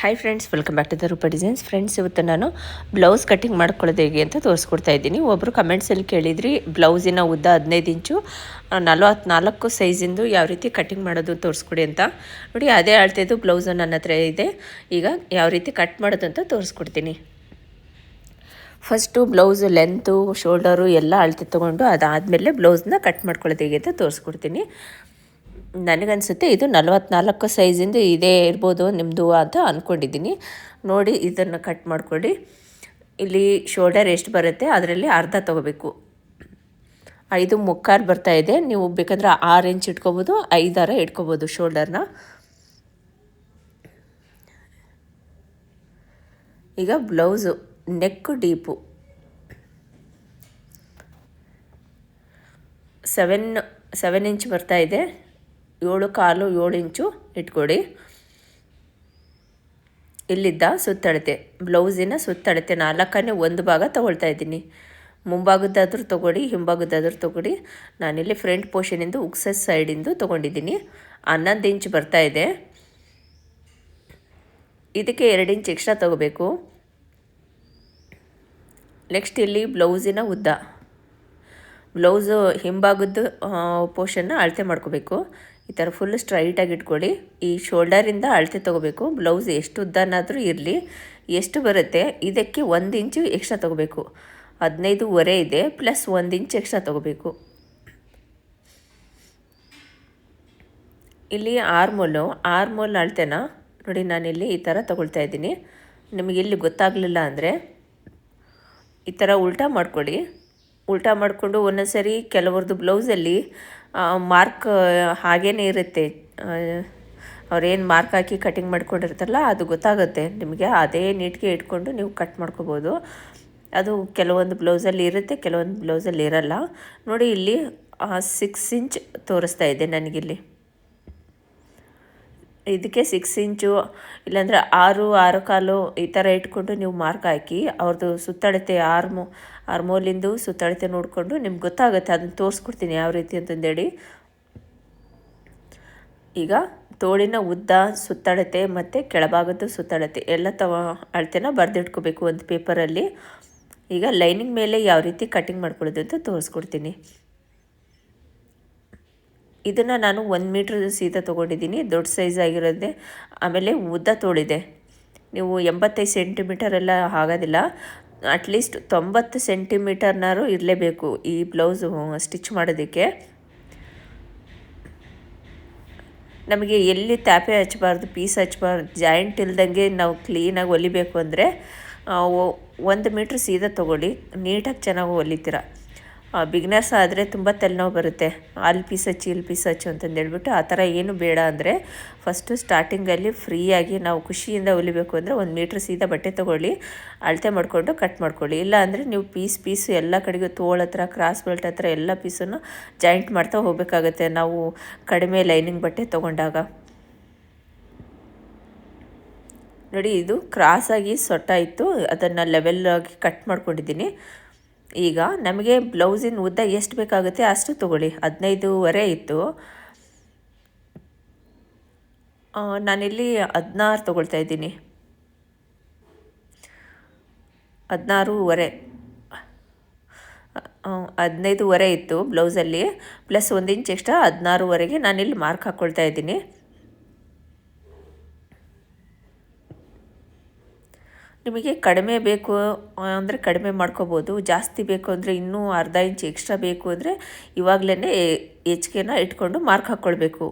Hi friends welcome back to the Roopa designs friends ಇವತ್ತು ನಾನು blouse cutting ಮಾಡ್ಕೊಳ್ಳೋದು ಹೇಗೆ ಅಂತ ತೋರಿಸ್ಕೊಡ್ತಾ ಇದ್ದೀನಿ. ಒಬ್ಬರು ಕಮೆಂಟ್ಸಲ್ಲಿ ಕೇಳಿದ್ರಿ ಬ್ಲೌಸಿನ ಉದ್ದ ಹದಿನೈದು ಇಂಚು ನಲವತ್ನಾಲ್ಕು ಸೈಜಿಂದು ಯಾವ ರೀತಿ ಕಟ್ಟಿಂಗ್ ಮಾಡೋದು ತೋರಿಸ್ಕೊಡಿ ಅಂತ. ನೋಡಿ, ಅದೇ ಅಳ್ತಿದ್ದು ಬ್ಲೌಸು ನನ್ನ ಹತ್ರ ಇದೆ. ಈಗ ಯಾವ ರೀತಿ ಕಟ್ ಮಾಡೋದು ಅಂತ ತೋರಿಸ್ಕೊಡ್ತೀನಿ. ಫಸ್ಟು ಬ್ಲೌಸ್ ಲೆಂತು ಶೋಲ್ಡರು ಎಲ್ಲ ಅಳತೆ ತೊಗೊಂಡು ಅದಾದಮೇಲೆ ಬ್ಲೌಸ್ನ ಕಟ್ ಮಾಡ್ಕೊಳ್ಳೋದು ಹೇಗೆ ಅಂತ ತೋರಿಸ್ಕೊಡ್ತೀನಿ. ನನಗನ್ಸುತ್ತೆ ಇದು ನಲವತ್ತ್ನಾಲ್ಕು ಸೈಜಿಂದು ಇದೇ ಇರ್ಬೋದು ನಿಮ್ಮದು ಅಂತ ಅಂದ್ಕೊಂಡಿದ್ದೀನಿ ನೋಡಿ, ಇದನ್ನು ಕಟ್ ಮಾಡ್ಕೊಳ್ಳಿ. ಇಲ್ಲಿ ಶೋಲ್ಡರ್ ಎಷ್ಟು ಬರುತ್ತೆ? ಅದರಲ್ಲಿ ಅರ್ಧ ತೊಗೋಬೇಕು. ಐದು ಮುಕ್ಕಾರು ಬರ್ತಾ ಇದೆ. ನೀವು ಬೇಕಂದ್ರೆ ಆರು ಇಂಚ್ ಇಟ್ಕೋಬೋದು, ಐದಾರ ಇಟ್ಕೋಬೋದು ಶೋಲ್ಡರ್ನ. ಈಗ blouse neck deep. Seven seven inch ಬರ್ತಾ ಇದೆ. ಏಳು ಕಾಲು ಏಳು ಇಂಚು ಇಟ್ಕೊಡಿ. ಇಲ್ಲಿದ್ದ ಸುತ್ತಳತೆ, ಬ್ಲೌಸಿನ ಸುತ್ತಳತೆ ನಾಲ್ಕನೇ ಒಂದು ಭಾಗ ತೊಗೊಳ್ತಾ ಇದ್ದೀನಿ. ಮುಂಭಾಗದಾದ್ರೂ ತೊಗೊಳ್ಳಿ ಹಿಂಭಾಗದಾದ್ರೂ ತೊಗೊಳ್ಳಿ. ನಾನಿಲ್ಲಿ ಫ್ರಂಟ್ ಪೋರ್ಷನಿಂದ ಉಕ್ಸಸ್ ಸೈಡಿಂದು ತೊಗೊಂಡಿದ್ದೀನಿ. ಹನ್ನೊಂದು ಇಂಚ್ ಬರ್ತಾ ಇದೆ. ಇದಕ್ಕೆ ಎರಡು ಇಂಚ್ ಎಕ್ಸ್ಟ್ರಾ ತೊಗೋಬೇಕು. ನೆಕ್ಸ್ಟ್ ಇಲ್ಲಿ ಬ್ಲೌಸಿನ ಉದ್ದ. ಬ್ಲೌಸು ಹಿಂಭಾಗದ ಪೋರ್ಷನ್ನ ಅಳತೆ ಮಾಡ್ಕೋಬೇಕು. ಈ ಥರ ಫುಲ್ ಸ್ಟ್ರೈಟಾಗಿ ಇಟ್ಕೊಳ್ಳಿ. ಈ ಶೋಲ್ಡರಿಂದ ಅಳತೆ ತೊಗೋಬೇಕು. ಬ್ಲೌಸ್ ಎಷ್ಟು ಉದ್ದನಾದರೂ ಇರಲಿ. ಎಷ್ಟು ಬರುತ್ತೆ? ಇದಕ್ಕೆ ಒಂದು ಇಂಚು ಎಕ್ಸ್ಟ್ರಾ ತೊಗೋಬೇಕು. ಹದಿನೈದುವರೆ ಇದೆ. ಪ್ಲಸ್ ಒಂದು ಇಂಚ್ ಎಕ್ಸ್ಟ್ರಾ ತೊಗೋಬೇಕು. ಇಲ್ಲಿ ಆರ್ಮೋಲು ಆರ್ಮೋಲ್ ಅಳತೆನ ನೋಡಿ ನಾನಿಲ್ಲಿ ಈ ಥರ ತೊಗೊಳ್ತಾ ಇದ್ದೀನಿ. ನಿಮಗೆ ಇಲ್ಲಿ ಗೊತ್ತಾಗಲಿಲ್ಲ ಅಂದರೆ ಈ ಥರ ಉಲ್ಟಾ ಮಾಡ್ಕೊಳ್ಳಿ. ಉಲ್ಟಾ ಮಾಡಿಕೊಂಡು ಒಂದೊಂದು ಸರಿ ಕೆಲವ್ರದ್ದು ಬ್ಲೌಸಲ್ಲಿ ಮಾರ್ಕ್ ಹಾಗೇ ಇರುತ್ತೆ. ಅವ್ರೇನು ಮಾರ್ಕ್ ಹಾಕಿ ಕಟಿಂಗ್ ಮಾಡ್ಕೊಂಡಿರ್ತಾರಲ್ಲ, ಅದು ಗೊತ್ತಾಗುತ್ತೆ. ನಿಮಗೆ ಅದೇ ನೀಟ್ಗೆ ಇಟ್ಕೊಂಡು ನೀವು ಕಟ್ ಮಾಡ್ಕೋಬೋದು. ಅದು ಕೆಲವೊಂದು ಬ್ಲೌಸಲ್ಲಿ ಇರುತ್ತೆ, ಕೆಲವೊಂದು ಬ್ಲೌಸಲ್ಲಿ ಇರಲ್ಲ. ನೋಡಿ ಇಲ್ಲಿ ಸಿಕ್ಸ್ ಇಂಚ್ ತೋರಿಸ್ತಾ ಇದೆ ನನಗಿಲ್ಲಿ. ಇದಕ್ಕೆ ಸಿಕ್ಸ್ ಇಂಚು ಇಲ್ಲಾಂದರೆ ಆರು ಆರು ಕಾಲು ಈ ಥರ ಇಟ್ಕೊಂಡು ನೀವು ಮಾರ್ಕ್ ಹಾಕಿ, ಅವ್ರದ್ದು ಸುತ್ತಳತೆ ಆರ್ಮು ಆರ್ಮೋಲಿಂದು ಸುತ್ತಳತೆ ನೋಡಿಕೊಂಡು ನಿಮ್ಗೆ ಗೊತ್ತಾಗುತ್ತೆ, ಅದನ್ನು ತೋರಿಸ್ಕೊಡ್ತೀನಿ ಯಾವ ರೀತಿ ಅಂತಂದೇಳಿ. ಈಗ ತೋಳಿನ ಉದ್ದ ಸುತ್ತಳತೆ ಮತ್ತು ಕೆಳಭಾಗದ ಸುತ್ತಳತೆ ಎಲ್ಲ ತವ ಅಳತೆನ ಬರೆದಿಟ್ಕೋಬೇಕು ಒಂದು ಪೇಪರಲ್ಲಿ. ಈಗ ಲೈನಿಂಗ್ ಮೇಲೆ ಯಾವ ರೀತಿ ಕಟಿಂಗ್ ಮಾಡ್ಕೊಳ್ಳೋದು ಅಂತ ತೋರಿಸ್ಕೊಡ್ತೀನಿ. ಇದನ್ನು ನಾನು ಒಂದು ಮೀಟ್ರ್ ಸೀದಾ ತೊಗೊಂಡಿದ್ದೀನಿ, ದೊಡ್ಡ ಸೈಜ್ ಆಗಿರೋದೇ ಆಮೇಲೆ ಉದ್ದ ತೋಳಿದೆ ನೀವು ಎಂಬತ್ತೈದು ಸೆಂಟಿಮೀಟರೆಲ್ಲ ಆಗೋದಿಲ್ಲ. ಅಟ್ಲೀಸ್ಟ್ ತೊಂಬತ್ತು ಸೆಂಟಿಮೀಟರ್ನಾರು ಇರಲೇಬೇಕು ಈ ಬ್ಲೌಸು ಸ್ಟಿಚ್ ಮಾಡೋದಕ್ಕೆ. ನಮಗೆ ಎಲ್ಲಿ ತಾಪೆ ಹಚ್ಚಬಾರ್ದು, ಪೀಸ್ ಹಚ್ಚಬಾರ್ದು ಜಾಯಿಂಟ್ ಇಲ್ದಂಗೆ ನಾವು ಕ್ಲೀನಾಗಿ ಹೊಲಿಬೇಕು ಅಂದರೆ ಒಂದು ಮೀಟ್ರ್ ಸೀದಾ ತೊಗೊಳ್ಳಿ, ನೀಟಾಗಿ ಚೆನ್ನಾಗಿ ಹೊಲಿತೀರ. ಬಿಗ್ನರ್ಸ್ ಆದರೆ ತುಂಬ ತಲೆನೋವು ಬರುತ್ತೆ. ಅಲ್ಲಿ ಪೀಸ್ ಇಲ್ಲಿ ಪೀಸ್ ಹಚ್ಚು ಅಂತಂದು ಹೇಳ್ಬಿಟ್ಟು ಆ ಥರ ಏನು ಬೇಡ ಅಂದರೆ ಫಸ್ಟು ಸ್ಟಾರ್ಟಿಂಗಲ್ಲಿ ಫ್ರೀಯಾಗಿ ನಾವು ಖುಷಿಯಿಂದ ಹೊಲಿಬೇಕು ಅಂದರೆ ಒಂದು ಮೀಟ್ರ್ ಸೀದಾ ಬಟ್ಟೆ ತೊಗೊಳ್ಳಿ, ಅಳತೆ ಮಾಡಿಕೊಂಡು ಕಟ್ ಮಾಡ್ಕೊಳ್ಳಿ. ಇಲ್ಲ ಅಂದರೆ ನೀವು ಪೀಸ್ ಪೀಸು ಎಲ್ಲ ಕಡೆಗೂ ತೋಳ ಹತ್ರ ಕ್ರಾಸ್ ಬೆಲ್ಟ್ ಹತ್ರ ಎಲ್ಲ ಪೀಸನ್ನು ಜಾಯಿಂಟ್ ಮಾಡ್ತಾ ಹೋಗಬೇಕಾಗತ್ತೆ ನಾವು ಕಡಿಮೆ ಲೈನಿಂಗ್ ಬಟ್ಟೆ ತೊಗೊಂಡಾಗ. ನೋಡಿ, ಇದು ಕ್ರಾಸಾಗಿ ಸೊಟ್ಟ ಇತ್ತು ಅದನ್ನು ಲೆವೆಲ್ಲಾಗಿ ಕಟ್ ಮಾಡ್ಕೊಂಡಿದ್ದೀನಿ. ಈಗ ನಮಗೆ ಬ್ಲೌಸಿನ ಉದ್ದ ಎಷ್ಟು ಬೇಕಾಗುತ್ತೆ ಅಷ್ಟು ತೊಗೊಳ್ಳಿ. ಹದಿನೈದುವರೆ ಇತ್ತು. ನಾನಿಲ್ಲಿ ಹದಿನಾರು ತೊಗೊಳ್ತಾ ಇದ್ದೀನಿ. ಹದಿನಾರೂವರೆ. ಹದಿನೈದುವರೆ ಇತ್ತು ಬ್ಲೌಸಲ್ಲಿ. ಪ್ಲಸ್ ಒಂದು ಇಂಚ್ ಎಕ್ಸ್ಟ್ರಾ ಹದಿನಾರೂವರೆಗೆ ನಾನಿಲ್ಲಿ ಮಾರ್ಕ್ ಹಾಕ್ಕೊಳ್ತಾ ಇದ್ದೀನಿ. ನಿಮಗೆ ಕಡಿಮೆ ಬೇಕು ಅಂದರೆ ಕಡಿಮೆ ಮಾಡ್ಕೋಬೋದು, ಜಾಸ್ತಿ ಬೇಕು ಅಂದರೆ ಇನ್ನೂ ಅರ್ಧ ಇಂಚ್ ಎಕ್ಸ್ಟ್ರಾ ಬೇಕು ಅಂದರೆ ಇವಾಗಲೇ ಹೆಚ್ಚಿಗೆನ ಇಟ್ಕೊಂಡು ಮಾರ್ಕ್ ಹಾಕ್ಕೊಳ್ಬೇಕು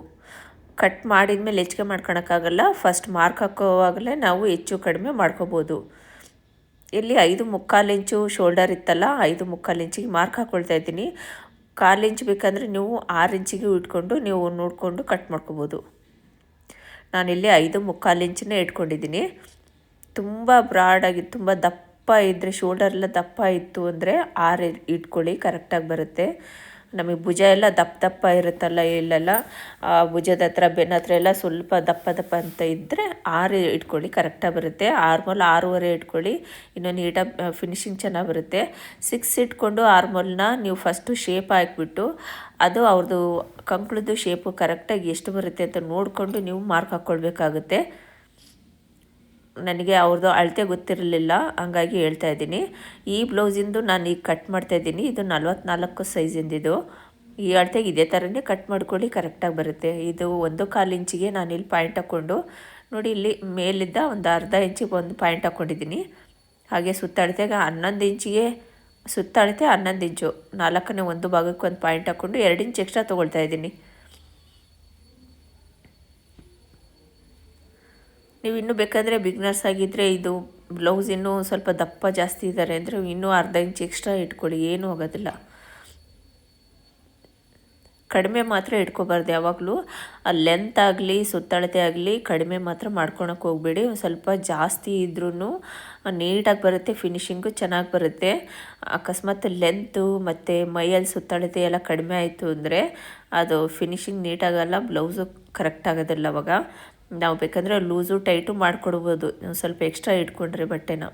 ಕಟ್ ಮಾಡಿದ ಮೇಲೆ ಹೆಚ್ಚಿಗೆ ಮಾಡ್ಕೊಳಕ್ಕಾಗಲ್ಲ ಫಸ್ಟ್ ಮಾರ್ಕ್ ಹಾಕೋವಾಗಲೇ ನಾವು ಹೆಚ್ಚು ಕಡಿಮೆ ಮಾಡ್ಕೋಬೋದು. ಇಲ್ಲಿ ಐದು ಮುಕ್ಕಾಲು ಇಂಚು ಶೋಲ್ಡರ್ ಇತ್ತಲ್ಲ, ಐದು ಮುಕ್ಕಾಲು ಇಂಚಿಗೆ ಮಾರ್ಕ್ ಹಾಕ್ಕೊಳ್ತಾ ಇದ್ದೀನಿ. ಕಾಲು ಇಂಚು ಬೇಕಂದರೆ ನೀವು ಆರು ಇಂಚಿಗೆ ಇಟ್ಕೊಂಡು ನೀವು ನೋಡಿಕೊಂಡು ಕಟ್ ಮಾಡ್ಕೋಬೋದು. ನಾನಿಲ್ಲಿ ಐದು ಮುಕ್ಕಾಲು ಇಂಚನ್ನೇ ಇಟ್ಕೊಂಡಿದ್ದೀನಿ. ತುಂಬ ಬ್ರಾಡಾಗಿ ತುಂಬ ದಪ್ಪ ಇದ್ದರೆ ಶೋಲ್ಡರ್ ಎಲ್ಲ ದಪ್ಪ ಇತ್ತು ಅಂದರೆ ಆರು ಇಟ್ಕೊಳ್ಳಿ ಕರೆಕ್ಟಾಗಿ ಬರುತ್ತೆ. ನಮಗೆ ಭುಜ ಎಲ್ಲ ದಪ್ಪ ದಪ್ಪ ಇರುತ್ತಲ್ಲ ಇಲ್ಲೆಲ್ಲ ಭುಜದ ಹತ್ರ, ಬೆನ್ನ ಹತ್ರ ಎಲ್ಲ ಸ್ವಲ್ಪ ದಪ್ಪ ದಪ್ಪ ಅಂತ ಇದ್ದರೆ ಆರು ಇಟ್ಕೊಳ್ಳಿ ಕರೆಕ್ಟಾಗಿ ಬರುತ್ತೆ. ಆರ್ಮೋಲ್ ಆರೂವರೆ ಇಟ್ಕೊಳ್ಳಿ, ಇನ್ನೂ ನೀಟಾಗಿ ಫಿನಿಶಿಂಗ್ ಚೆನ್ನಾಗಿ ಬರುತ್ತೆ. ಸಿಕ್ಸ್ ಇಟ್ಕೊಂಡು ಆರ್ಮೋಲ್ನ ನೀವು ಫಸ್ಟು ಶೇಪ್ ಹಾಕಿಬಿಟ್ಟು, ಅದು ಅವ್ರದ್ದು ಕಂಕುಳದ್ದು ಶೇಪು ಕರೆಕ್ಟಾಗಿ ಎಷ್ಟು ಬರುತ್ತೆ ಅಂತ ನೋಡಿಕೊಂಡು ನೀವು ಮಾರ್ಕ್ ಹಾಕ್ಕೊಳ್ಬೇಕಾಗುತ್ತೆ. ನನಗೆ ಅವ್ರದ್ದು ಅಳತೆ ಗೊತ್ತಿರಲಿಲ್ಲ, ಹಂಗಾಗಿ ಹೇಳ್ತಾ ಇದ್ದೀನಿ. ಈ ಬ್ಲೌಸಿಂದು ನಾನು ಈಗ ಕಟ್ ಮಾಡ್ತಾ ಇದ್ದೀನಿ. ಇದು ನಲ್ವತ್ನಾಲ್ಕು ಸೈಜಿಂದಿದು ಈ ಅಳತೆಗೆ ಇದೇ ಥರನೇ ಕಟ್ ಮಾಡ್ಕೊಳ್ಳಿ ಕರೆಕ್ಟಾಗಿ ಬರುತ್ತೆ. ಇದು ಒಂದು ಕಾಲು ಇಂಚಿಗೆ ನಾನು ಇಲ್ಲಿ ಪಾಯಿಂಟ್ ಹಾಕ್ಕೊಂಡು, ನೋಡಿ ಇಲ್ಲಿ ಮೇಲಿದ್ದ ಒಂದು ಅರ್ಧ ಇಂಚಿಗೆ ಒಂದು ಪಾಯಿಂಟ್ ಹಾಕ್ಕೊಂಡಿದ್ದೀನಿ. ಹಾಗೆ ಸುತ್ತಳತೆಗೆ ಹನ್ನೊಂದು ಇಂಚಿಗೆ ಸುತ್ತಳತೆ ಹನ್ನೊಂದು ಇಂಚು. ನಾಲ್ಕನೇ ಒಂದು ಭಾಗಕ್ಕೆ ಒಂದು ಪಾಯಿಂಟ್ ಹಾಕ್ಕೊಂಡು ಎರಡು ಇಂಚ್ ಎಕ್ಸ್ಟ್ರಾ ತೊಗೊಳ್ತಾ ಇದ್ದೀನಿ. ನೀವು ಇನ್ನೂ ಬೇಕಂದರೆ ಬಿಗ್ನರ್ಸ್ ಆಗಿದ್ದರೆ ಇದು ಬ್ಲೌಸ್ ಇನ್ನೂ ಸ್ವಲ್ಪ ದಪ್ಪ ಜಾಸ್ತಿ ಇದ್ದಾರೆ ಅಂದರೆ ಇನ್ನೂ ಅರ್ಧ ಇಂಚ್ ಎಕ್ಸ್ಟ್ರಾ ಇಟ್ಕೊಳ್ಳಿ, ಏನೂ ಆಗೋದಿಲ್ಲ. ಕಡಿಮೆ ಮಾತ್ರ ಇಟ್ಕೋಬಾರ್ದು ಯಾವಾಗಲೂ. ಲೆಂತ್ ಆಗಲಿ, ಸುತ್ತಳತೆ ಆಗಲಿ ಕಡಿಮೆ ಮಾತ್ರ ಮಾಡ್ಕೊಳಕ್ಕೆ ಹೋಗ್ಬೇಡಿ. ಸ್ವಲ್ಪ ಜಾಸ್ತಿ ಇದ್ರೂ ನೀಟಾಗಿ ಬರುತ್ತೆ ಫಿನಿಷಿಂಗು ಚೆನ್ನಾಗಿ ಬರುತ್ತೆ. ಅಕಸ್ಮಾತ್ ಲೆಂತು ಮತ್ತು ಮೈಯಲ್ಲಿ ಸುತ್ತಳತೆ ಎಲ್ಲ ಕಡಿಮೆ ಆಯಿತು ಅಂದರೆ ಅದು ಫಿನಿಶಿಂಗ್ ನೀಟಾಗಲ್ಲ ಬ್ಲೌಸು ಕರೆಕ್ಟ್ ಆಗೋದಿಲ್ಲ ಅವಾಗ. ನಾವು ಬೇಕಂದರೆ ಲೂಸು ಟೈಟು ಮಾಡಿಕೊಡ್ಬೋದು. ಸ್ವಲ್ಪ ಎಕ್ಸ್ಟ್ರಾ ಇಟ್ಕೊಂಡ್ರಿ ಬಟ್ಟೆನ.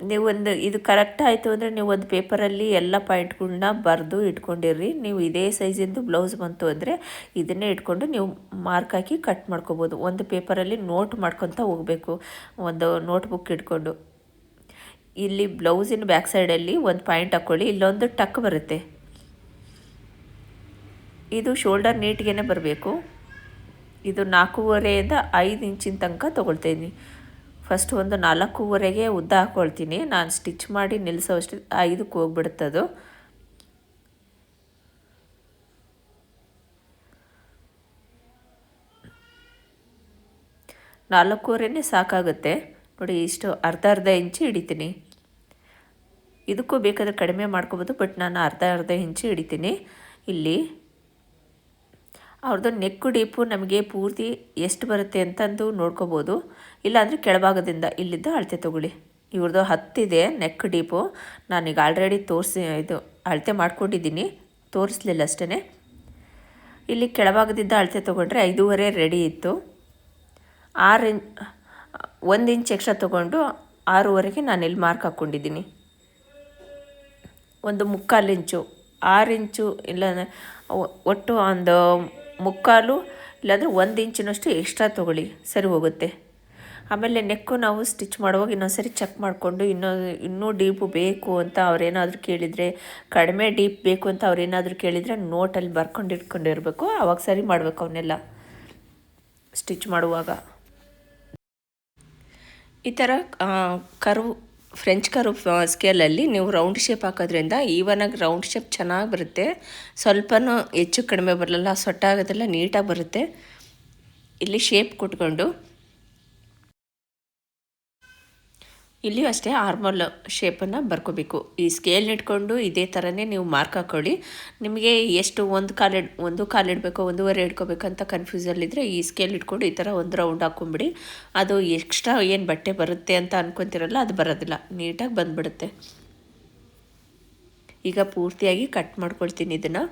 ನೀವು ಒಂದು ಇದು ಕರೆಕ್ಟ್ ಆಯಿತು ಅಂದರೆ ನೀವು ಒಂದು ಪೇಪರಲ್ಲಿ ಎಲ್ಲ ಪಾಯಿಂಟ್ಗಳನ್ನ ಬರೆದು ಇಟ್ಕೊಂಡಿರ್ರಿ. ನೀವು ಇದೇ ಸೈಜಿಂದು ಬ್ಲೌಸ್ ಬಂತು ಅಂದರೆ ಇದನ್ನೇ ಇಟ್ಕೊಂಡು ನೀವು ಮಾರ್ಕ್ ಹಾಕಿ ಕಟ್ ಮಾಡ್ಕೋಬೋದು. ಒಂದು ಪೇಪರಲ್ಲಿ ನೋಟ್ ಮಾಡ್ಕೊತ ಹೋಗಬೇಕು. ಒಂದು ನೋಟ್ ಬುಕ್ ಇಟ್ಕೊಂಡು. ಇಲ್ಲಿ ಬ್ಲೌಸಿನ ಬ್ಯಾಕ್ ಸೈಡಲ್ಲಿ ಒಂದು ಪಾಯಿಂಟ್ ಹಾಕ್ಕೊಳ್ಳಿ ಇಲ್ಲೊಂದು ಟಕ್ ಬರುತ್ತೆ. ಇದು ಶೋಲ್ಡರ್ ನೀಟ್ಗೆ ಬರಬೇಕು. ಇದು ನಾಲ್ಕೂವರೆಯಿಂದ ಐದು ಇಂಚಿನ ತನಕ ತೊಗೊಳ್ತೀನಿ. ಫಸ್ಟ್ ಒಂದು ನಾಲ್ಕೂವರೆಗೆ ಉದ್ದ ಹಾಕ್ಕೊಳ್ತೀನಿ ನಾನು ಸ್ಟಿಚ್ ಮಾಡಿ ನಿಲ್ಲಿಸೋಷ್ಟು ಐದಕ್ಕೆ ಹೋಗ್ಬಿಡುತ್ತದು ನಾಲ್ಕೂವರೆನೇ ಸಾಕಾಗುತ್ತೆ. ನೋಡಿ, ಇಷ್ಟು ಅರ್ಧ ಅರ್ಧ ಇಂಚು ಹಿಡಿತೀನಿ. ಇದಕ್ಕೂ ಬೇಕಾದರೆ ಕಡಿಮೆ ಮಾಡ್ಕೋಬೋದು, ಬಟ್ ನಾನು ಅರ್ಧ ಅರ್ಧ ಇಂಚು ಹಿಡಿತೀನಿ. ಇಲ್ಲಿ ಅವ್ರದ್ದು ನೆಕ್ಕು ಡೀಪು ನಮಗೆ ಪೂರ್ತಿ ಎಷ್ಟು ಬರುತ್ತೆ ಅಂತಂದು ನೋಡ್ಕೋಬೋದು. ಇಲ್ಲಾಂದರೆ ಕೆಳಭಾಗದಿಂದ ಇಲ್ಲಿದ್ದ ಅಳತೆ ತೊಗೊಳ್ಳಿ. ಇವ್ರದ್ದು ಹತ್ತಿದೆ ನೆಕ್ ಡೀಪು. ನಾನೀಗ ಆಲ್ರೆಡಿ ತೋರಿಸಿ ಇದು ಅಳತೆ ಮಾಡ್ಕೊಂಡಿದ್ದೀನಿ. ತೋರಿಸ್ಲಿಲ್ಲ ಅಷ್ಟೇ ಇಲ್ಲಿ ಕೆಳಭಾಗದಿಂದ ಅಳತೆ ತೊಗೊಂಡ್ರೆ ಐದೂವರೆ ರೆಡಿ ಇತ್ತು. ಆರು ಇಂಚ್ ಒಂದು ಇಂಚ್ ಎಕ್ಸ್ಟ್ರಾ ತೊಗೊಂಡು ಆರೂವರೆಗೆ ನಾನು ಇಲ್ಲಿ ಮಾರ್ಕ್ ಹಾಕ್ಕೊಂಡಿದ್ದೀನಿ ಒಂದು ಮುಕ್ಕಾಲು ಇಂಚು ಆರು ಇಂಚು ಇಲ್ಲ ಒಟ್ಟು ಒಂದು ಮುಕ್ಕಾಲು ಇಲ್ಲಾಂದರೆ ಒಂದು ಇಂಚಿನಷ್ಟು ಎಕ್ಸ್ಟ್ರಾ ತೊಗೊಳ್ಳಿ. ಸರಿ ಹೋಗುತ್ತೆ. ಆಮೇಲೆ ನೆಕ್ಕು ನಾವು ಸ್ಟಿಚ್ ಮಾಡುವಾಗ ಇನ್ನೊಂದು ಚೆಕ್ ಮಾಡಿಕೊಂಡು ಇನ್ನೂ ಇನ್ನೂ ಡೀಪು ಬೇಕು ಅಂತ ಅವ್ರೇನಾದರೂ ಕೇಳಿದರೆ, ಕಡಿಮೆ ಡೀಪ್ ಬೇಕು ಅಂತ ಅವ್ರೇನಾದರೂ ಕೇಳಿದರೆ ನೋಟಲ್ಲಿ ಬರ್ಕೊಂಡು ಇಟ್ಕೊಂಡಿರಬೇಕು. ಅವಾಗ ಸರಿ ಮಾಡಬೇಕು ಅವನ್ನೆಲ್ಲ ಸ್ಟಿಚ್ ಮಾಡುವಾಗ. ಈ ಥರ ಕರು ಫ್ರೆಂಚ್ ಕರು ಸ್ಕೇಲಲ್ಲಿ ನೀವು ರೌಂಡ್ ಶೇಪ್ ಹಾಕೋದ್ರಿಂದ ಈವನಾಗಿ ರೌಂಡ್ ಶೇಪ್ ಚೆನ್ನಾಗಿ ಬರುತ್ತೆ. ಸ್ವಲ್ಪನೂ ಹೆಚ್ಚು ಕಡಿಮೆ ಬರಲ್ಲ, ಸೊಟ್ಟಾಗೋದೆಲ್ಲ ನೀಟಾಗಿ ಬರುತ್ತೆ. ಇಲ್ಲಿ ಶೇಪ್ ಕೊಟ್ಕೊಂಡು ಇಲ್ಲಿಯೂ ಅಷ್ಟೇ ಆರ್ಮಲ್ ಶೇಪನ್ನು ಬರ್ಕೋಬೇಕು. ಈ ಸ್ಕೇಲ್ ಇಟ್ಕೊಂಡು ಇದೇ ಥರನೇ ನೀವು ಮಾರ್ಕ್ ಹಾಕ್ಕೊಳ್ಳಿ ನಿಮಗೆ ಎಷ್ಟು ಒಂದು ಕಾಲು ಒಂದು ಕಾಲು ಇಡಬೇಕು, ಒಂದೂವರೆ ಇಟ್ಕೋಬೇಕಂತ ಕನ್ಫ್ಯೂಸಲ್ಲಿದ್ದರೆ ಈ ಸ್ಕೇಲ್ ಇಟ್ಕೊಂಡು ಈ ಥರ ಒಂದು ರೌಂಡ್ ಹಾಕ್ಕೊಂಬಿಡಿ ಅದು ಎಕ್ಸ್ಟ್ರಾ ಏನು ಬಟ್ಟೆ ಬರುತ್ತೆ ಅಂತ ಅನ್ಕೊತಿರಲ್ಲ, ಅದು ಬರೋದಿಲ್ಲ. ನೀಟಾಗಿ ಬಂದುಬಿಡುತ್ತೆ. ಈಗ ಪೂರ್ತಿಯಾಗಿ ಕಟ್ ಮಾಡ್ಕೊಳ್ತೀನಿ ಇದನ್ನು.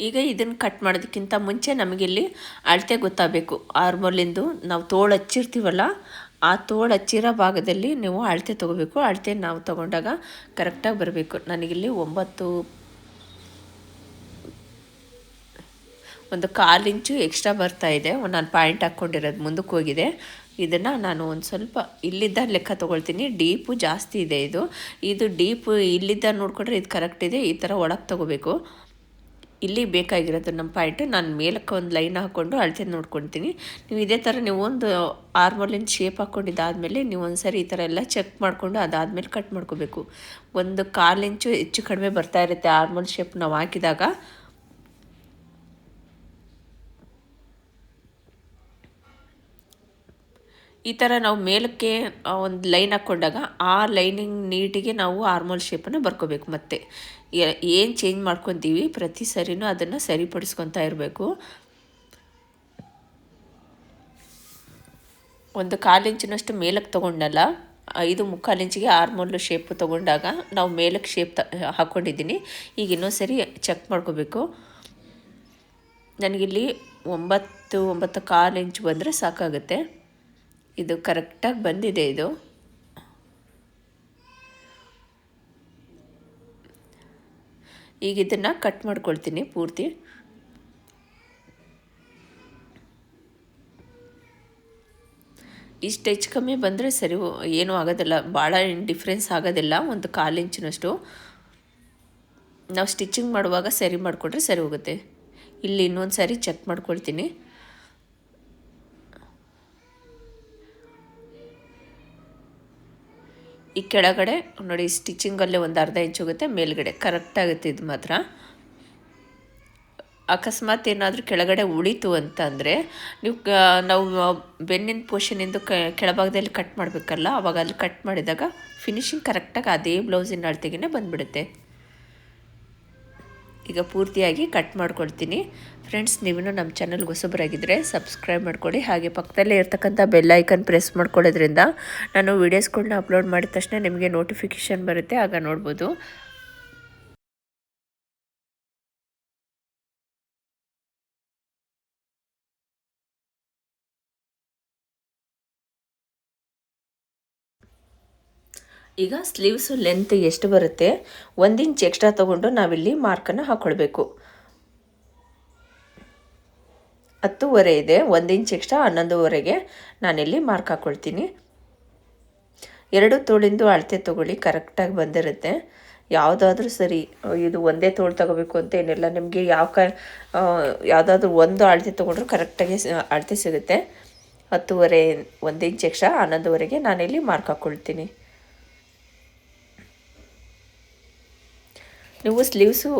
ಈಗ ಇದನ್ನು ಕಟ್ ಮಾಡೋದಕ್ಕಿಂತ ಮುಂಚೆ ನಮಗಿಲ್ಲಿ ಅಳತೆ ಗೊತ್ತಾಗಬೇಕು. ಆರ್ಮೋಲಿಂದು ನಾವು ತೋಳು ಹಚ್ಚಿರ್ತೀವಲ್ಲ, ಆ ತೋಳು ಹಚ್ಚಿರೋ ಭಾಗದಲ್ಲಿ ನೀವು ಅಳತೆ ತೊಗೋಬೇಕು. ಅಳತೆ ನಾವು ತೊಗೊಂಡಾಗ ಕರೆಕ್ಟಾಗಿ ಬರಬೇಕು. ನನಗಿಲ್ಲಿ ಒಂಬತ್ತು, ಒಂದು ಕಾಲು ಇಂಚು ಎಕ್ಸ್ಟ್ರಾ ಬರ್ತಾ ಇದೆ. ನಾನು ಪಾಯಿಂಟ್ ಹಾಕ್ಕೊಂಡಿರೋದು ಮುಂದಕ್ಕೆ ಹೋಗಿದೆ. ಇದನ್ನು ನಾನು ಒಂದು ಸ್ವಲ್ಪ ಇಲ್ಲಿದ್ದ ಲೆಕ್ಕ ತೊಗೊಳ್ತೀನಿ. ಡೀಪು ಜಾಸ್ತಿ ಇದೆ ಇದು. ಇದು ಡೀಪು ಇಲ್ಲಿದ್ದ ನೋಡಿಕೊಂಡ್ರೆ ಇದು ಕರೆಕ್ಟ್ ಇದೆ. ಈ ಥರ ಒಳಗೆ ತೊಗೋಬೇಕು. ಇಲ್ಲಿ ಬೇಕಾಗಿರೋದು ನಮ್ಮ ಪಾಯಿಂಟ್. ನಾನು ಮೇಲಕ್ಕೆ ಒಂದು ಲೈನ್ ಹಾಕ್ಕೊಂಡು ಅಳತೆ ನೋಡ್ಕೊತೀನಿ ನೀವು ಇದೇ ಥರ ನೀವು ಒಂದು ಆರ್ಮೋಲಿನ ಶೇಪ್ ಹಾಕ್ಕೊಂಡಿದ್ದಾದಮೇಲೆ ನೀವು ಒಂದು ಸರಿ ಈ ಥರ ಎಲ್ಲ ಚೆಕ್ ಮಾಡಿಕೊಂಡು ಅದಾದಮೇಲೆ ಕಟ್ ಮಾಡ್ಕೋಬೇಕು. ಒಂದು ಕಾಲು ಇಂಚು ಹೆಚ್ಚು ಕಡಿಮೆ ಬರ್ತಾ ಇರುತ್ತೆ ಆರ್ಮೋಲ್ ಶೇಪ್ ನಾವು ಹಾಕಿದಾಗ. ಈ ಥರ ನಾವು ಮೇಲಕ್ಕೆ ಒಂದು ಲೈನ್ ಹಾಕ್ಕೊಂಡಾಗ ಆ ಲೈನಿಂಗ್ ನೀಟಿಗೆ ನಾವು ಆರ್ಮೋಲ್ ಶೇಪನ್ನು ಬರ್ಕೋಬೇಕು ಮತ್ತೆ. ಏನು ಚೇಂಜ್ ಮಾಡ್ಕೊತೀವಿ ಪ್ರತಿ ಸರಿನೂ ಅದನ್ನು ಸರಿಪಡಿಸ್ಕೊತಾ ಇರಬೇಕು. ಒಂದು ಕಾಲು ಇಂಚಿನಷ್ಟು ಮೇಲಕ್ಕೆ ತೊಗೊಂಡಲ್ಲ, ಐದು ಮುಕ್ಕಾಲು ಇಂಚಿಗೆ ಆರ್ಮೋಲ್ ಶೇಪ್ ತೊಗೊಂಡಾಗ ನಾವು ಮೇಲಕ್ಕೆ ಶೇಪ್ ತ ಹಾಕ್ಕೊಂಡಿದ್ದೀನಿ ಈಗ ಇನ್ನೊಂದು ಸರಿ ಚೆಕ್ ಮಾಡ್ಕೋಬೇಕು. ನನಗಿಲ್ಲಿ ಒಂಬತ್ತು ಒಂಬತ್ತು ಕಾಲು ಇಂಚು ಬಂದರೆ ಸಾಕಾಗುತ್ತೆ. ಇದು ಕರೆಕ್ಟಾಗಿ ಬಂದಿದೆ ಇದು. ಈಗ ಇದನ್ನು ಕಟ್ ಮಾಡ್ಕೊಳ್ತೀನಿ ಪೂರ್ತಿ. ಇಷ್ಟು ಹೆಚ್ಚು ಕಮ್ಮಿ ಬಂದರೆ ಸರಿ, ಏನೂ ಆಗೋದಿಲ್ಲ. ಭಾಳ ಡಿಫ್ರೆನ್ಸ್ ಆಗೋದಿಲ್ಲ, ಒಂದು ಕಾಲು ಇಂಚಿನಷ್ಟು. ನಾವು ಸ್ಟಿಚಿಂಗ್ ಮಾಡುವಾಗ ಸರಿ ಮಾಡಿಕೊಟ್ರೆ ಸರಿ ಹೋಗುತ್ತೆ. ಇಲ್ಲಿ ಇನ್ನೊಂದು ಸಾರಿ ಚೆಕ್ ಮಾಡ್ಕೊಳ್ತೀನಿ. ಈ ಕೆಳಗಡೆ ನೋಡಿ ಸ್ಟಿಚಿಂಗಲ್ಲೇ ಒಂದು ಅರ್ಧ ಇಂಚ್ ಹೋಗುತ್ತೆ, ಮೇಲ್ಗಡೆ. ಕರೆಕ್ಟ್ ಆಗುತ್ತೆ ಇದು ಮಾತ್ರ. ಅಕಸ್ಮಾತ್ ಏನಾದರೂ ಕೆಳಗಡೆ ಉಳಿತು ಅಂತಂದರೆ ನೀವು ನಾವು ಬೆನ್ನಿನ ಪೋರ್ಷನಿಂದ ಕೆಳಭಾಗದಲ್ಲಿ ಕಟ್ ಮಾಡಬೇಕಲ್ಲ, ಅವಾಗ ಅಲ್ಲಿ ಕಟ್ ಮಾಡಿದಾಗ ಫಿನಿಶಿಂಗ್ ಕರೆಕ್ಟಾಗಿ ಅದೇ ಬ್ಲೌಸಿನ ಅಳತೆಗೆ ಬಂದುಬಿಡುತ್ತೆ. ಈಗ ಪೂರ್ತಿಯಾಗಿ ಕಟ್ ಮಾಡ್ಕೊಳ್ತೀನಿ ಫ್ರೆಂಡ್ಸ್ ನೀವು ನಮ್ಮ ಚಾನಲ್ ಹೊಸಬರಾಗಿದ್ದರೆ ಸಬ್ಸ್ಕ್ರೈಬ್ ಮಾಡ್ಕೊಳ್ಳಿ. ಹಾಗೆ ಪಕ್ಕದಲ್ಲೇ ಇರ್ತಕ್ಕಂಥ ಬೆಲ್ ಐಕನ್ ಪ್ರೆಸ್ ಮಾಡ್ಕೊಳ್ಳೋದ್ರಿಂದ ನಾನು ವೀಡಿಯೋಸ್ಗಳನ್ನ ಅಪ್ಲೋಡ್ ಮಾಡಿದ ತಕ್ಷಣ ನಿಮಗೆ ನೋಟಿಫಿಕೇಷನ್ ಬರುತ್ತೆ. ಆಗ ನೋಡ್ಬೋದು. ಈಗ ಸ್ಲೀವ್ಸು ಲೆಂತ್ ಎಷ್ಟು ಬರುತ್ತೆ? ಒಂದು ಇಂಚ್ ಎಕ್ಸ್ಟ್ರಾ ತೊಗೊಂಡು ನಾವಿಲ್ಲಿ ಮಾರ್ಕನ್ನು ಹಾಕ್ಕೊಳ್ಬೇಕು ಹತ್ತುವರೆ ಇದೆ, ಒಂದು ಇಂಚ್ ಎಕ್ಸ್ಟ್ರಾ ಹನ್ನೊಂದುವರೆಗೆ ನಾನಿಲ್ಲಿ ಮಾರ್ಕ್ ಹಾಕ್ಕೊಳ್ತೀನಿ ಎರಡು ತೋಳಿಂದು ಅಳತೆ ತೊಗೊಳ್ಳಿ ಕರೆಕ್ಟಾಗಿ ಬಂದಿರುತ್ತೆ. ಯಾವುದಾದ್ರೂ ಸರಿ, ಇದು ಒಂದೇ ತೋಳು ತಗೋಬೇಕು ಅಂತ ಏನಿಲ್ಲ. ನಿಮಗೆ ಯಾವ ಕ ಯಾವುದಾದ್ರೂ ಒಂದು ಅಳತೆ ತೊಗೊಂಡ್ರೂ ಕರೆಕ್ಟಾಗಿ ಅಳತೆ ಸಿಗುತ್ತೆ. ಹತ್ತುವರೆ, ಒಂದು ಇಂಚ್ ಎಕ್ಸ್ಟ್ರಾ ಹನ್ನೊಂದುವರೆಗೆ ನಾನಿಲ್ಲಿ ಮಾರ್ಕ್ ಹಾಕ್ಕೊಳ್ತೀನಿ ನೀವು ಸ್ಲೀವ್ಸು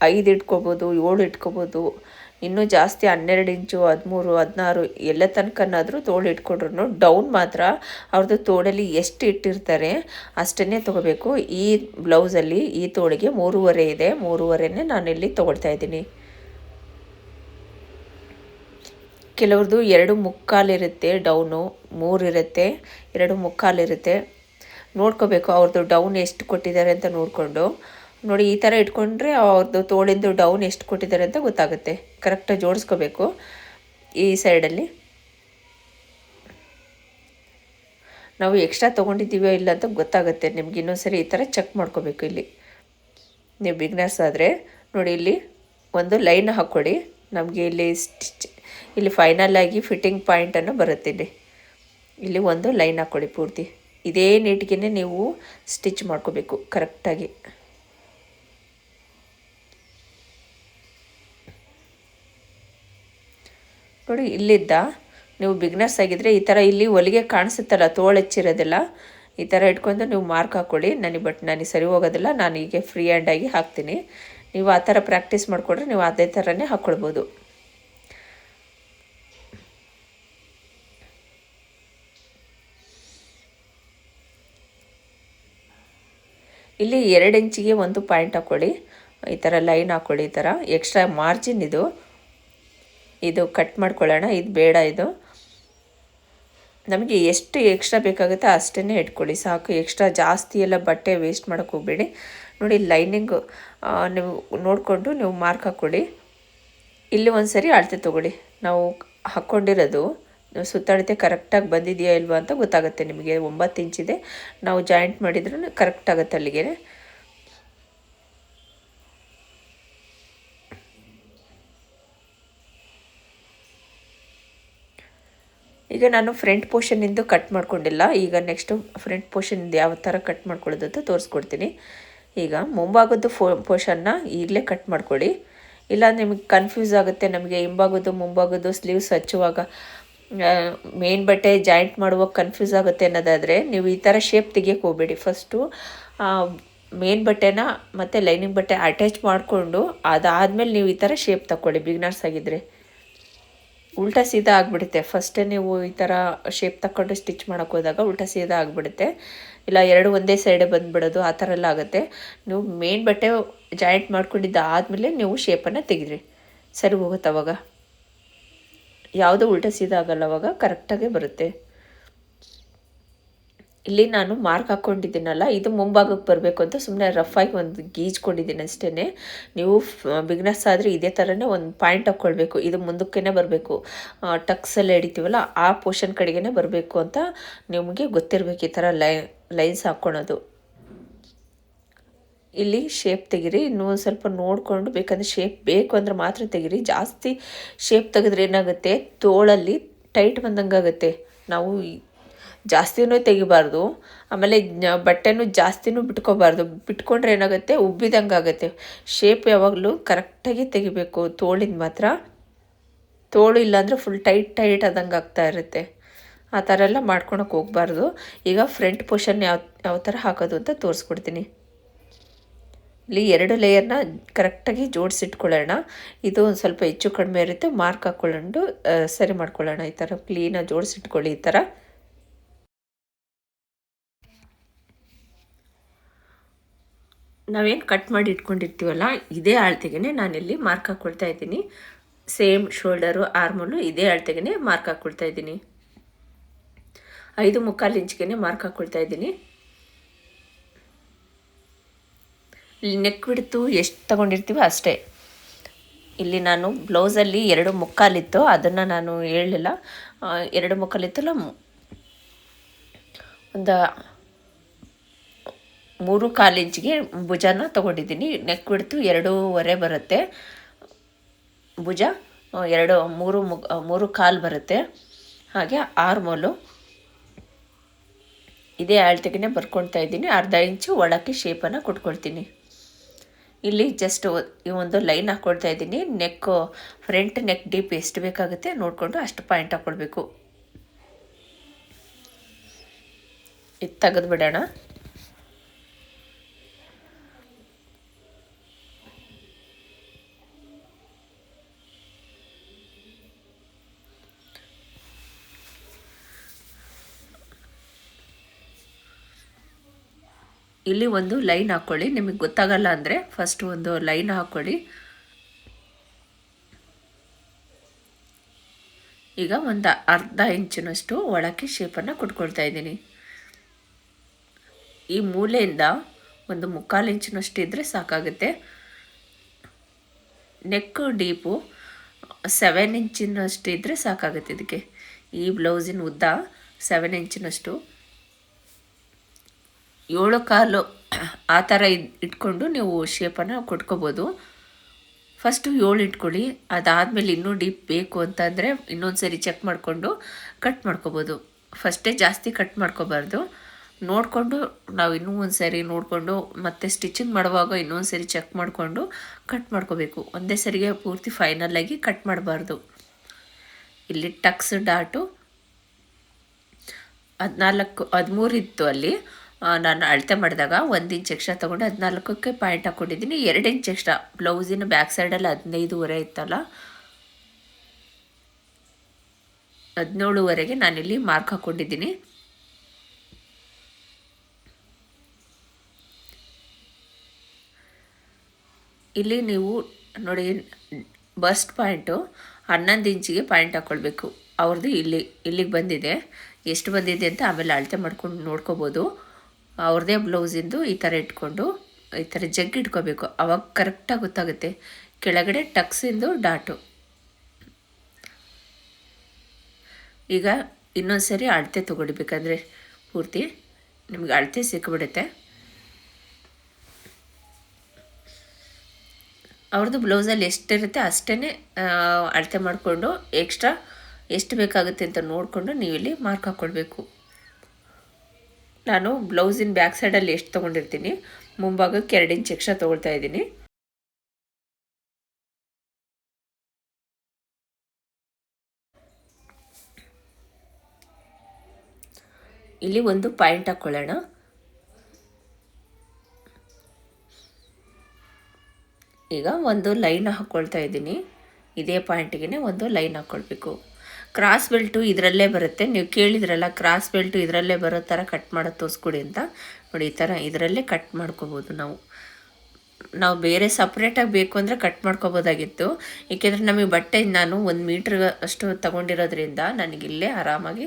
ಐದು ಇಟ್ಕೋಬೋದು, ಏಳು ಇಟ್ಕೋಬೋದು, ಇನ್ನೂ ಜಾಸ್ತಿ ಹನ್ನೆರಡು ಇಂಚು, ಹದಿಮೂರು, ಹದಿನಾರು ಎಲ್ಲ ತನಕನಾದರೂ ತೋಳು ಇಟ್ಕೊಂಡ್ರು ಡೌನ್ ಮಾತ್ರ ಅವ್ರದ್ದು ತೋಳಲ್ಲಿ ಎಷ್ಟು ಇಟ್ಟಿರ್ತಾರೆ ಅಷ್ಟನ್ನೇ ತೊಗೋಬೇಕು. ಈ ಬ್ಲೌಸಲ್ಲಿ ಈ ತೋಳಿಗೆ ಮೂರುವರೆ ಇದೆ. ಮೂರುವರೆನೇ ನಾನಿಲ್ಲಿ ತೊಗೊಳ್ತಾ ಇದ್ದೀನಿ. ಕೆಲವ್ರದ್ದು ಎರಡು ಮುಕ್ಕಾಲಿರುತ್ತೆ ಡೌನು ಮೂರಿರುತ್ತೆ ಎರಡು ಮುಕ್ಕಾಲಿರುತ್ತೆ. ನೋಡ್ಕೋಬೇಕು ಅವ್ರದ್ದು ಡೌನ್ ಎಷ್ಟು ಕೊಟ್ಟಿದ್ದಾರೆ ಅಂತ ನೋಡಿಕೊಂಡು. ನೋಡಿ, ಈ ಥರ ಇಟ್ಕೊಂಡ್ರೆ ಅವ್ರದ್ದು ತೋಳಿಂದು ಡೌನ್ ಎಷ್ಟು ಕೊಟ್ಟಿದ್ದಾರೆ ಅಂತ ಗೊತ್ತಾಗುತ್ತೆ. ಕರೆಕ್ಟಾಗಿ ಜೋಡಿಸ್ಕೋಬೇಕು ಈ ಸೈಡಲ್ಲಿ ನಾವು ಎಕ್ಸ್ಟ್ರಾ ತೊಗೊಂಡಿದ್ದೀವೋ ಇಲ್ಲ ಅಂತ ಗೊತ್ತಾಗುತ್ತೆ. ನಿಮ್ಗೆ ಇನ್ನೊಂದ್ಸರಿ ಈ ಥರ ಚೆಕ್ ಮಾಡ್ಕೋಬೇಕು ಇಲ್ಲಿ. ನೀವು ಬಿಗ್ನರ್ಸ್ ಆದರೆ, ನೋಡಿ ಇಲ್ಲಿ ಒಂದು ಲೈನ್ ಹಾಕ್ಕೊಡಿ. ನಮಗೆ ಇಲ್ಲಿ ಸ್ಟಿಚ್ ಇಲ್ಲಿ ಫೈನಲ್ ಆಗಿ ಫಿಟ್ಟಿಂಗ್ ಪಾಯಿಂಟನ್ನು ಬರುತ್ತೆ ಇಲ್ಲಿ. ಇಲ್ಲಿ ಒಂದು ಲೈನ್ ಹಾಕ್ಕೊಡಿ ಪೂರ್ತಿ. ಇದೇ ನೀಟಿಗೆ ನೀವು ಸ್ಟಿಚ್ ಮಾಡ್ಕೋಬೇಕು. ಕರೆಕ್ಟಾಗಿ ನೋಡಿ ಇಲ್ಲಿದ್ದ, ನೀವು ಬಿಗ್ನರ್ಸ್ ಆಗಿದ್ದರೆ ಈ ಥರ ಇಲ್ಲಿ ಹೊಲಿಗೆ ಕಾಣಿಸುತ್ತಲ್ಲ ತೋಳು ಹೆಚ್ಚಿರೋದಿಲ್ಲ ಈ ಥರ ಇಟ್ಕೊಂಡು ನೀವು ಮಾರ್ಕ್ ಹಾಕ್ಕೊಳ್ಳಿ ನನಗೆ ಬಟ್ ನನಗೆ ಸರಿ ಹೋಗೋದಿಲ್ಲ, ನಾನು ಹೀಗೆ ಫ್ರೀ ಹ್ಯಾಂಡಾಗಿ ಹಾಕ್ತೀನಿ. ನೀವು ಆ ಥರ ಪ್ರಾಕ್ಟೀಸ್ ಮಾಡಿಕೊಡ್ರೆ ನೀವು ಅದೇ ಥರನೇ ಹಾಕ್ಕೊಳ್ಬೋದು ಇಲ್ಲಿ ಎರಡು ಇಂಚಿಗೆ ಒಂದು ಪಾಯಿಂಟ್ ಹಾಕ್ಕೊಳ್ಳಿ ಈ ಥರ ಲೈನ್ ಹಾಕ್ಕೊಳ್ಳಿ ಈ ಥರ ಎಕ್ಸ್ಟ್ರಾ ಮಾರ್ಜಿನ್ ಇದು. ಇದು ಕಟ್ ಮಾಡ್ಕೊಳ್ಳೋಣ. ಇದು ಬೇಡ ಇದು. ನಮಗೆ ಎಷ್ಟು ಎಕ್ಸ್ಟ್ರಾ ಬೇಕಾಗುತ್ತೆ ಅಷ್ಟೇ ಇಟ್ಕೊಳ್ಳಿ. ಸಾಕು ಎಕ್ಸ್ಟ್ರಾ ಜಾಸ್ತಿ ಎಲ್ಲ ಬಟ್ಟೆ ವೇಸ್ಟ್ ಮಾಡೋಕ್ಕೆ ಹೋಗಬೇಡಿ. ನೋಡಿ ಲೈನಿಂಗು ನೀವು ನೋಡಿಕೊಂಡು ನೀವು ಮಾರ್ಕ್ ಹಾಕ್ಕೊಳ್ಳಿ ಇಲ್ಲಿ ಒಂದು ಸರಿ ಅಳತೆ ತೊಗೊಳ್ಳಿ. ನಾವು ಹಾಕ್ಕೊಂಡಿರೋದು ಸುತ್ತಳತೆ ಕರೆಕ್ಟಾಗಿ ಬಂದಿದೆಯಾ ಇಲ್ವಾ ಅಂತ ಗೊತ್ತಾಗುತ್ತೆ ನಿಮಗೆ. ಒಂಬತ್ತು ಇಂಚಿದೆ ನಾವು ಜಾಯಿಂಟ್ ಮಾಡಿದ್ರೂ ಕರೆಕ್ಟ್ ಆಗುತ್ತೆ ಅಲ್ಲಿಗೆ ಈಗ ನಾನು ಫ್ರಂಟ್ ಪೋರ್ಷನಿಂದ ಕಟ್ ಮಾಡ್ಕೊಂಡಿಲ್ಲ. ಈಗ ನೆಕ್ಸ್ಟು ಫ್ರಂಟ್ ಪೋರ್ಷನಿಂದ ಯಾವ ಥರ ಕಟ್ ಮಾಡ್ಕೊಳ್ಳೋದು ಅಂತ ತೋರಿಸ್ಕೊಡ್ತೀನಿ. ಈಗ ಮುಂಭಾಗದ್ದು ಫೋ ಪೋರ್ಷನ್ನ ಈಗಲೇ ಕಟ್ ಮಾಡ್ಕೊಳ್ಳಿ. ಇಲ್ಲ ನಿಮಗೆ ಕನ್ಫ್ಯೂಸ್ ಆಗುತ್ತೆ ನಮಗೆ, ಹಿಂಭಾಗದ್ದು, ಮುಂಭಾಗದ್ದು ಸ್ಲೀವ್ಸ್ ಹಚ್ಚುವಾಗ ಮೇನ್ ಬಟ್ಟೆ ಜಾಯಿಂಟ್ ಮಾಡುವಾಗ ಕನ್ಫ್ಯೂಸ್ ಆಗುತ್ತೆ ಅನ್ನೋದಾದರೆ ನೀವು ಈ ಥರ ಶೇಪ್ ತೆಗಿಯೋಕೆ ಹೋಗಬೇಡಿ ಫಸ್ಟು ಮೇನ್ ಬಟ್ಟೆನ ಮತ್ತು ಲೈನಿಂಗ್ ಬಟ್ಟೆ ಅಟ್ಯಾಚ್ ಮಾಡಿಕೊಂಡು ಅದಾದಮೇಲೆ ನೀವು ಈ ಥರ ಶೇಪ್ ತಗೊಳ್ಳಿ ಬಿಗ್ನರ್ಸ್ ಆಗಿದ್ದರೆ ಉಲ್ಟಾ ಸೀದಾ ಆಗಿಬಿಡುತ್ತೆ. ಫಸ್ಟೇ ನೀವು ಈ ಥರ ಶೇಪ್ ತಗೊಂಡು ಸ್ಟಿಚ್ ಮಾಡೋಕೆ ಹೋದಾಗ ಉಲ್ಟಾ ಸೀದಾ ಆಗಿಬಿಡುತ್ತೆ. ಇಲ್ಲ, ಎರಡು ಒಂದೇ ಸೈಡೆ ಬಂದುಬಿಡೋದು ಆ ಥರ ಎಲ್ಲ ಆಗುತ್ತೆ. ನೀವು ಮೇನ್ ಬಟ್ಟೆ ಜಾಯಿಂಟ್ ಮಾಡ್ಕೊಂಡಿದ್ದ ಆದಮೇಲೆ ನೀವು ಶೇಪನ್ನು ತೆಗಿದ್ರಿ. ಸರಿ ಹೋಗುತ್ತೆ ಅವಾಗ. ಯಾವುದೂ ಉಲ್ಟಾ ಸೀದಾ ಆಗಲ್ಲ ಅವಾಗ ಕರೆಕ್ಟಾಗೇ ಬರುತ್ತೆ. ಇಲ್ಲಿ ನಾನು ಮಾರ್ಕ್ ಹಾಕ್ಕೊಂಡಿದ್ದೀನಲ್ಲ, ಇದು ಮುಂಭಾಗಕ್ಕೆ ಬರಬೇಕು ಅಂತ ಸುಮ್ಮನೆ ರಫಾಗಿ ಒಂದು ಗೀಜ್ಕೊಂಡಿದ್ದೀನಿ ಅಷ್ಟೇ ನೀವು ಬಿಗ್ನೆಸ್ ಆದರೆ ಇದೇ ಥರನೇ ಒಂದು ಪಾಯಿಂಟ್ ಹಾಕ್ಕೊಳ್ಬೇಕು. ಇದು ಮುಂದಕ್ಕೇ ಬರಬೇಕು. ಟಕ್ಸಲ್ಲಿ ಹಿಡಿತೀವಲ್ಲ, ಆ ಪೋರ್ಷನ್ ಕಡೆಗೇ ಬರಬೇಕು ಅಂತ ನಿಮಗೆ ಗೊತ್ತಿರಬೇಕು ಈ ಥರ ಲೈನ್ಸ್ ಹಾಕ್ಕೊಳೋದು. ಇಲ್ಲಿ ಶೇಪ್ ತೆಗಿರಿ, ಇನ್ನೂ ಸ್ವಲ್ಪ ನೋಡಿಕೊಂಡು ಬೇಕಂದ್ರೆ ಶೇಪ್ ಬೇಕು ಅಂದರೆ ಮಾತ್ರ ತೆಗಿರಿ. ಜಾಸ್ತಿ ಶೇಪ್ ತೆಗೆದ್ರೆ ಏನಾಗುತ್ತೆ? ತೋಳಲ್ಲಿ ಟೈಟ್ ಬಂದಂಗೆ ಆಗುತ್ತೆ ನಾವು ಜಾಸ್ತಿನೂ ತೆಗಿಬಾರ್ದು. ಆಮೇಲೆ ಬಟ್ಟೆನೂ ಜಾಸ್ತಿನೂ ಬಿಟ್ಕೋಬಾರ್ದು. ಬಿಟ್ಕೊಂಡ್ರೆ ಏನಾಗುತ್ತೆ? ಉಬ್ಬಿದಂಗೆ ಆಗುತ್ತೆ. ಶೇಪ್ ಯಾವಾಗಲೂ ಕರೆಕ್ಟಾಗಿ ತೆಗಿಬೇಕು. ತೋಳಿಂದ ಮಾತ್ರ. ತೋಳು ಇಲ್ಲಾಂದರೆ ಫುಲ್ ಟೈಟ್ ಟೈಟ್ ಆದಂಗೆ ಆಗ್ತಾ ಇರುತ್ತೆ. ಆ ಥರ ಎಲ್ಲ ಮಾಡ್ಕೊಳಕ್ಕೆ ಹೋಗ್ಬಾರ್ದು. ಈಗ ಫ್ರಂಟ್ ಪೋರ್ಷನ್ ಯಾವ ಯಾವ ಥರ ಹಾಕೋದು ಅಂತ ತೋರಿಸ್ಕೊಡ್ತೀನಿ. ಇಲ್ಲಿ ಎರಡು ಲೇಯರ್ನ ಕರೆಕ್ಟಾಗಿ ಜೋಡಿಸಿಟ್ಕೊಳ್ಳೋಣ. ಇದು ಒಂದು ಸ್ವಲ್ಪ ಹೆಚ್ಚು ಕಡಿಮೆ ಇರುತ್ತೆ. ಮಾರ್ಕ್ ಹಾಕ್ಕೊಳ್ಳೋಣ ಸರಿ ಮಾಡ್ಕೊಳ್ಳೋಣ ಈ ಥರ. ಕ್ಲೀನಾಗಿ ಜೋಡಿಸಿಟ್ಕೊಳ್ಳಿ ಈ ಥರ. ನಾವೇನು ಕಟ್ ಮಾಡಿ ಇಟ್ಕೊಂಡಿರ್ತೀವಲ್ಲ, ಇದೇ ಅಳತೆಗೆ ನಾನಿಲ್ಲಿ ಮಾರ್ಕ್ ಹಾಕ್ಕೊಳ್ತಾ ಇದ್ದೀನಿ. ಸೇಮ್ ಶೋಲ್ಡರು ಆರ್ಮಲ್ಲು ಇದೇ ಅಳತೆಗೆ ಮಾರ್ಕ್ ಹಾಕ್ಕೊಳ್ತಾ ಇದ್ದೀನಿ. ಐದು ಮುಕ್ಕಾಲು ಇಂಚ್ಗೆ ಮಾರ್ಕ್ ಹಾಕ್ಕೊಳ್ತಾ ಇದ್ದೀನಿ. ನೆಕ್ ಬಿಡ್ತು ಎಷ್ಟು ತಗೊಂಡಿರ್ತೀವೋ ಅಷ್ಟೇ. ಇಲ್ಲಿ ನಾನು ಬ್ಲೌಸಲ್ಲಿ ಎರಡು ಮುಕ್ಕಾಲಿತ್ತು ಅದನ್ನು ನಾನು ಹೇಳಲಿಲ್ಲ. ಎರಡು ಮುಕ್ಕಾಲಿತ್ತಲ್ಲ ಒಂದು ಮೂರು ಕಾಲು ಇಂಚಿಗೆ ಭುಜನ ತಗೊಂಡಿದ್ದೀನಿ. ನೆಕ್ ಬಿಡ್ತು ಎರಡೂವರೆ ಬರುತ್ತೆ. ಭುಜ ಎರಡು, ಮೂರು ಮುಗ್ ಮೂರು ಕಾಲು ಬರುತ್ತೆ. ಹಾಗೆ ಆರ್ಮೋಲು ಇದೇ ಅಳತೆಗೆ ಬರ್ಕೊಳ್ತಾ ಇದ್ದೀನಿ. ಅರ್ಧ ಇಂಚು ಒಳಕ್ಕೆ ಶೇಪನ್ನು ಕೊಟ್ಕೊಳ್ತೀನಿ. ಇಲ್ಲಿ ಜಸ್ಟ್ ಈ ಒಂದು ಲೈನ್ ಹಾಕ್ಕೊಳ್ತಾ ಇದ್ದೀನಿ. ನೆಕ್ ಫ್ರಂಟ್ ನೆಕ್ ಡೀಪ್ ಎಷ್ಟು ಬೇಕಾಗುತ್ತೆ ನೋಡಿಕೊಂಡು ಅಷ್ಟು ಪಾಯಿಂಟ್ ಹಾಕ್ಕೊಳ್ಬೇಕು ಇದು ತೆಗೆದು ಬಿಡೋಣ ಇಲ್ಲಿ ಒಂದು ಲೈನ್ ಹಾಕ್ಕೊಳ್ಳಿ ನಿಮಗೆ ಗೊತ್ತಾಗಲ್ಲ ಅಂದರೆ ಫಸ್ಟ್ ಒಂದು ಲೈನ್ ಹಾಕ್ಕೊಳ್ಳಿ ಈಗ ಒಂದು ಅರ್ಧ ಇಂಚಿನಷ್ಟು ಒಳಕ್ಕೆ ಶೇಪನ್ನು ಕೊಟ್ಕೊಳ್ತಾ ಇದ್ದೀನಿ. ಈ ಮೂಲೆಯಿಂದ ಒಂದು ಮುಕ್ಕಾಲು ಇಂಚಿನಷ್ಟು ಇದ್ದರೆ ಸಾಕಾಗುತ್ತೆ. ನೆಕ್ ಡೀಪು ಸೆವೆನ್ ಇಂಚಿನಷ್ಟು ಇದ್ದರೆ ಸಾಕಾಗುತ್ತೆ ಇದಕ್ಕೆ. ಈ ಬ್ಲೌಸಿನ ಉದ್ದ ಸೆವೆನ್ ಇಂಚಿನಷ್ಟು ಏಳು ಕಾಲು ಆ ಥರ ಇಟ್ಕೊಂಡು ನೀವು ಶೇಪನ್ನು ಕೊಟ್ಕೋಬೋದು. ಫಸ್ಟು ಏಳು ಇಟ್ಕೊಳ್ಳಿ. ಅದಾದಮೇಲೆ ಇನ್ನೂ ಡೀಪ್ ಬೇಕು ಅಂತಂದರೆ ಇನ್ನೊಂದು ಸರಿ ಚೆಕ್ ಮಾಡಿಕೊಂಡು ಕಟ್ ಮಾಡ್ಕೋಬೋದು. ಫಸ್ಟೇ ಜಾಸ್ತಿ ಕಟ್ ಮಾಡ್ಕೋಬಾರ್ದು. ನೋಡಿಕೊಂಡು ನಾವು ಇನ್ನೂ ಒಂದು ಸರಿ ನೋಡಿಕೊಂಡು ಮತ್ತೆ ಸ್ಟಿಚಿಂಗ್ ಮಾಡುವಾಗ ಇನ್ನೊಂದು ಸರಿ ಚೆಕ್ ಮಾಡಿಕೊಂಡು ಕಟ್ ಮಾಡ್ಕೋಬೇಕು. ಒಂದೇ ಸರಿಗೆ ಪೂರ್ತಿ ಫೈನಲ್ಲಾಗಿ ಕಟ್ ಮಾಡಬಾರ್ದು. ಇಲ್ಲಿ ಟಕ್ಸ್ ಡಾಟು ಹದಿನಾಲ್ಕು, ಹದಿಮೂರು ಇತ್ತು ಅಲ್ಲಿ. ನಾನು ಅಳತೆ ಮಾಡಿದಾಗ ಒಂದು ಇಂಚ್ ಎಕ್ಸ್ಟ್ರಾ ತೊಗೊಂಡು ಹದಿನಾಲ್ಕಕ್ಕೆ ಪಾಯಿಂಟ್ ಹಾಕ್ಕೊಂಡಿದ್ದೀನಿ ಎರಡು ಇಂಚ್ ಎಕ್ಸ್ಟ್ರಾ ಬ್ಲೌಸಿನ ಬ್ಯಾಕ್ ಸೈಡಲ್ಲಿ ಹದಿನೈದುವರೆ ಇತ್ತಲ್ಲ? ಹದಿನೇಳುವರೆಗೆ ನಾನಿಲ್ಲಿ ಮಾರ್ಕ್ ಹಾಕ್ಕೊಂಡಿದ್ದೀನಿ ಇಲ್ಲಿ ನೀವು ನೋಡಿ ಬಸ್ಟ್ ಪಾಯಿಂಟು ಹನ್ನೊಂದು ಇಂಚಿಗೆ ಪಾಯಿಂಟ್ ಹಾಕ್ಕೊಳ್ಬೇಕು ಅವ್ರದ್ದು ಇಲ್ಲಿ, ಇಲ್ಲಿಗೆ ಬಂದಿದೆ. ಎಷ್ಟು ಬಂದಿದೆ ಅಂತ ಆಮೇಲೆ ಅಳತೆ ಮಾಡ್ಕೊಂಡು ನೋಡ್ಕೋಬೋದು. ಅವ್ರದ್ದೇ ಬ್ಲೌಸಿಂದು ಈ ಥರ ಇಟ್ಕೊಂಡು ಈ ಥರ ಜಗ್ ಇಟ್ಕೋಬೇಕು. ಅವಾಗ ಕರೆಕ್ಟಾಗಿ ಗೊತ್ತಾಗುತ್ತೆ. ಕೆಳಗಡೆ ಟಕ್ಸಿಂದು ಡಾಟು. ಈಗ ಇನ್ನೊಂದು ಸರಿ ಅಳತೆ ತೊಗೊಳ್ಬೇಕಂದ್ರೆ ಪೂರ್ತಿ ನಿಮಗೆ ಅಳತೆ ಸಿಕ್ಕಿಬಿಡುತ್ತೆ ಅವ್ರದ್ದು ಬ್ಲೌಸಲ್ಲಿ ಎಷ್ಟಿರುತ್ತೆ ಅಷ್ಟೇ ಅಳತೆ ಮಾಡಿಕೊಂಡು ಎಕ್ಸ್ಟ್ರಾ ಎಷ್ಟು ಬೇಕಾಗುತ್ತೆ ಅಂತ ನೋಡಿಕೊಂಡು ನೀವು ಇಲ್ಲಿ ಮಾರ್ಕ್ ಹಾಕ್ಕೊಳ್ಬೇಕು. ನಾನು ಬ್ಲೌಸಿನ ಬ್ಯಾಕ್ ಸೈಡಲ್ಲಿ ಎಷ್ಟು ತೊಗೊಂಡಿರ್ತೀನಿ, ಮುಂಭಾಗಕ್ಕೆ ಎರಡು ಇಂಚ್ ಎಕ್ಸ್ಟ್ರಾ ತೊಗೊಳ್ತಾ ಇದ್ದೀನಿ. ಇಲ್ಲಿ ಒಂದು ಪಾಯಿಂಟ್ ಹಾಕ್ಕೊಳ್ಳೋಣ ಈಗ ಒಂದು ಲೈನ್ ಹಾಕ್ಕೊಳ್ತಾ ಇದ್ದೀನಿ. ಇದೇ ಪಾಯಿಂಟಿಗೆ ಒಂದು ಲೈನ್ ಹಾಕ್ಕೊಳ್ಬೇಕು ಕ್ರಾಸ್ ಬೆಲ್ಟು ಇದರಲ್ಲೇ ಬರುತ್ತೆ. ನೀವು ಕೇಳಿದ್ರಲ್ಲ ಕ್ರಾಸ್ ಬೆಲ್ಟು ಇದರಲ್ಲೇ ಬರೋ ಥರ ಕಟ್ ಮಾಡೋದು ತೋರಿಸ್ಕೊಡಿ ಅಂತ. ನೋಡಿ, ಈ ಥರ ಇದರಲ್ಲೇ ಕಟ್ ಮಾಡ್ಕೋಬೋದು ನಾವು. ನಾವು ಬೇರೆ ಸಪ್ರೇಟಾಗಿ ಬೇಕು ಅಂದರೆ ಕಟ್ ಮಾಡ್ಕೋಬೋದಾಗಿತ್ತು. ಏಕೆಂದರೆ ನಮಗೆ ಬಟ್ಟೆ ನಾನು ಒಂದು ಮೀಟ್ರ್ ಅಷ್ಟು ತೊಗೊಂಡಿರೋದ್ರಿಂದ ನನಗಿಲ್ಲೇ ಆರಾಮಾಗಿ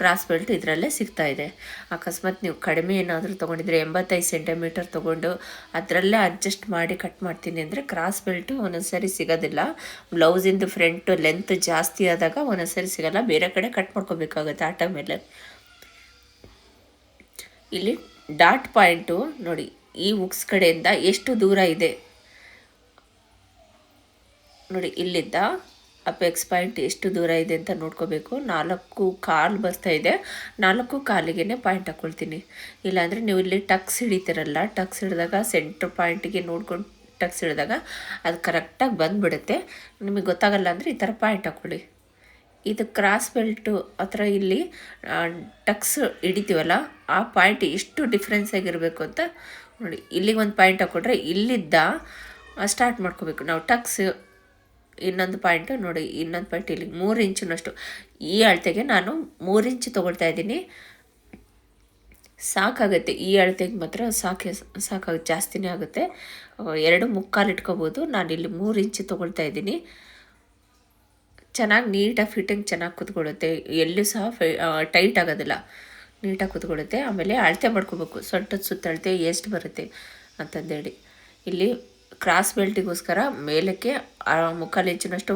ಕ್ರಾಸ್ ಬೆಲ್ಟ್ ಇದರಲ್ಲೇ ಸಿಗ್ತಾ ಇದೆ. ಅಕಸ್ಮಾತ್ ನೀವು ಕಡಿಮೆ ಏನಾದರೂ ತೊಗೊಂಡಿದ್ರೆ ಎಂಬತ್ತೈದು ಸೆಂಟಿಮೀಟರ್ ತೊಗೊಂಡು ಅದರಲ್ಲೇ ಅಡ್ಜಸ್ಟ್ ಮಾಡಿ ಕಟ್ ಮಾಡ್ತೀನಿ ಅಂದರೆ ಕ್ರಾಸ್ ಬೆಲ್ಟು ಒಂದೊಂದು ಸರಿ ಸಿಗೋದಿಲ್ಲ. ಬ್ಲೌಸಿಂದು ಫ್ರಂಟು ಲೆಂತ್ ಜಾಸ್ತಿ ಆದಾಗ ಒಂದೊಂದು ಸರಿ ಸಿಗೋಲ್ಲ. ಬೇರೆ ಕಡೆ ಕಟ್ ಮಾಡ್ಕೋಬೇಕಾಗುತ್ತೆ ಆಟ ಮೇಲೆ ಇಲ್ಲಿ ಡಾಟ್ ಪಾಯಿಂಟು ನೋಡಿ, ಈ ಉಕ್ಸ್ ಕಡೆಯಿಂದ ಎಷ್ಟು ದೂರ ಇದೆ? ನೋಡಿ ಇಲ್ಲಿದ್ದ ಅಪೆಕ್ಸ್ ಪಾಯಿಂಟ್ ಎಷ್ಟು ದೂರ ಇದೆ ಅಂತ ನೋಡ್ಕೋಬೇಕು. ನಾಲ್ಕು ಕಾಲು ಬರ್ತಾ ಇದೆ. ನಾಲ್ಕು ಕಾಲಿಗೆ ಪಾಯಿಂಟ್ ಹಾಕ್ಕೊಳ್ತೀನಿ ಇಲ್ಲಾಂದರೆ ನೀವು ಇಲ್ಲಿ ಟಕ್ಸ್ ಹಿಡಿತೀರಲ್ಲ, ಟಕ್ಸ್ ಹಿಡಿದಾಗ ಸೆಂಟ್ರ್ ಪಾಯಿಂಟಿಗೆ ನೋಡ್ಕೊಂಡು ಟಕ್ಸ್ ಹಿಡಿದಾಗ ಅದು ಕರೆಕ್ಟಾಗಿ ಬಂದುಬಿಡುತ್ತೆ. ನಿಮಗೆ ಗೊತ್ತಾಗಲ್ಲ ಅಂದರೆ ಈ ಥರ ಪಾಯಿಂಟ್ ಹಾಕ್ಕೊಳ್ಳಿ ಇದು ಕ್ರಾಸ್ ಬೆಲ್ಟು ಹತ್ರ ಇಲ್ಲಿ ಟಕ್ಸ್ ಹಿಡಿತೀವಲ್ಲ, ಆ ಪಾಯಿಂಟ್ ಎಷ್ಟು ಡಿಫ್ರೆನ್ಸ್ ಆಗಿರಬೇಕು ಅಂತ ನೋಡಿ. ಇಲ್ಲಿಗೆ ಒಂದು ಪಾಯಿಂಟ್ ಹಾಕ್ಕೊಂಡ್ರೆ ಇಲ್ಲಿದ್ದ ಸ್ಟಾರ್ಟ್ ಮಾಡ್ಕೋಬೇಕು. ನಾವು ಟಕ್ಸ್ ಇನ್ನೊಂದು ಪಾಯಿಂಟು, ನೋಡಿ, ಇನ್ನೊಂದು ಪಾಯಿಂಟ್ ಇಲ್ಲಿ, ಮೂರು ಇಂಚಿನಷ್ಟು. ಈ ಅಳತೆಗೆ ನಾನು ಮೂರು ಇಂಚು ತೊಗೊಳ್ತಾ ಇದ್ದೀನಿ. ಸಾಕಾಗುತ್ತೆ, ಈ ಅಳತೆಗೆ ಮಾತ್ರ ಸಾಕೆ ಸಾಕಾಗುತ್ತೆ ಜಾಸ್ತಿನೇ ಆಗುತ್ತೆ. ಎರಡು ಮುಕ್ಕಾಲು ಇಟ್ಕೋಬೋದು. ನಾನು ಇಲ್ಲಿ ಮೂರು ಇಂಚು ತೊಗೊಳ್ತಾ ಇದ್ದೀನಿ. ಚೆನ್ನಾಗಿ ನೀಟಾಗಿ ಫಿಟ್ಟಿಂಗ್ ಚೆನ್ನಾಗಿ ಕೂತ್ಕೊಳ್ಳುತ್ತೆ. ಎಲ್ಲೂ ಸಹ ಟೈಟ್ ಆಗೋದಿಲ್ಲ. ನೀಟಾಗಿ ಕೂತ್ಕೊಳ್ಳುತ್ತೆ. ಆಮೇಲೆ ಅಳತೆ ಮಾಡ್ಕೋಬೇಕು. ಸೊಂಟದ ಸುತ್ತ ಅಳತೆ ಎಷ್ಟು ಬರುತ್ತೆ ಅಂತಂದೇಳಿ. ಇಲ್ಲಿ ಕ್ರಾಸ್ ಬೆಲ್ಟಿಗೋಸ್ಕರ ಮೇಲಕ್ಕೆ ಮುಕ್ಕಾಲು ಇಂಚಿನಷ್ಟು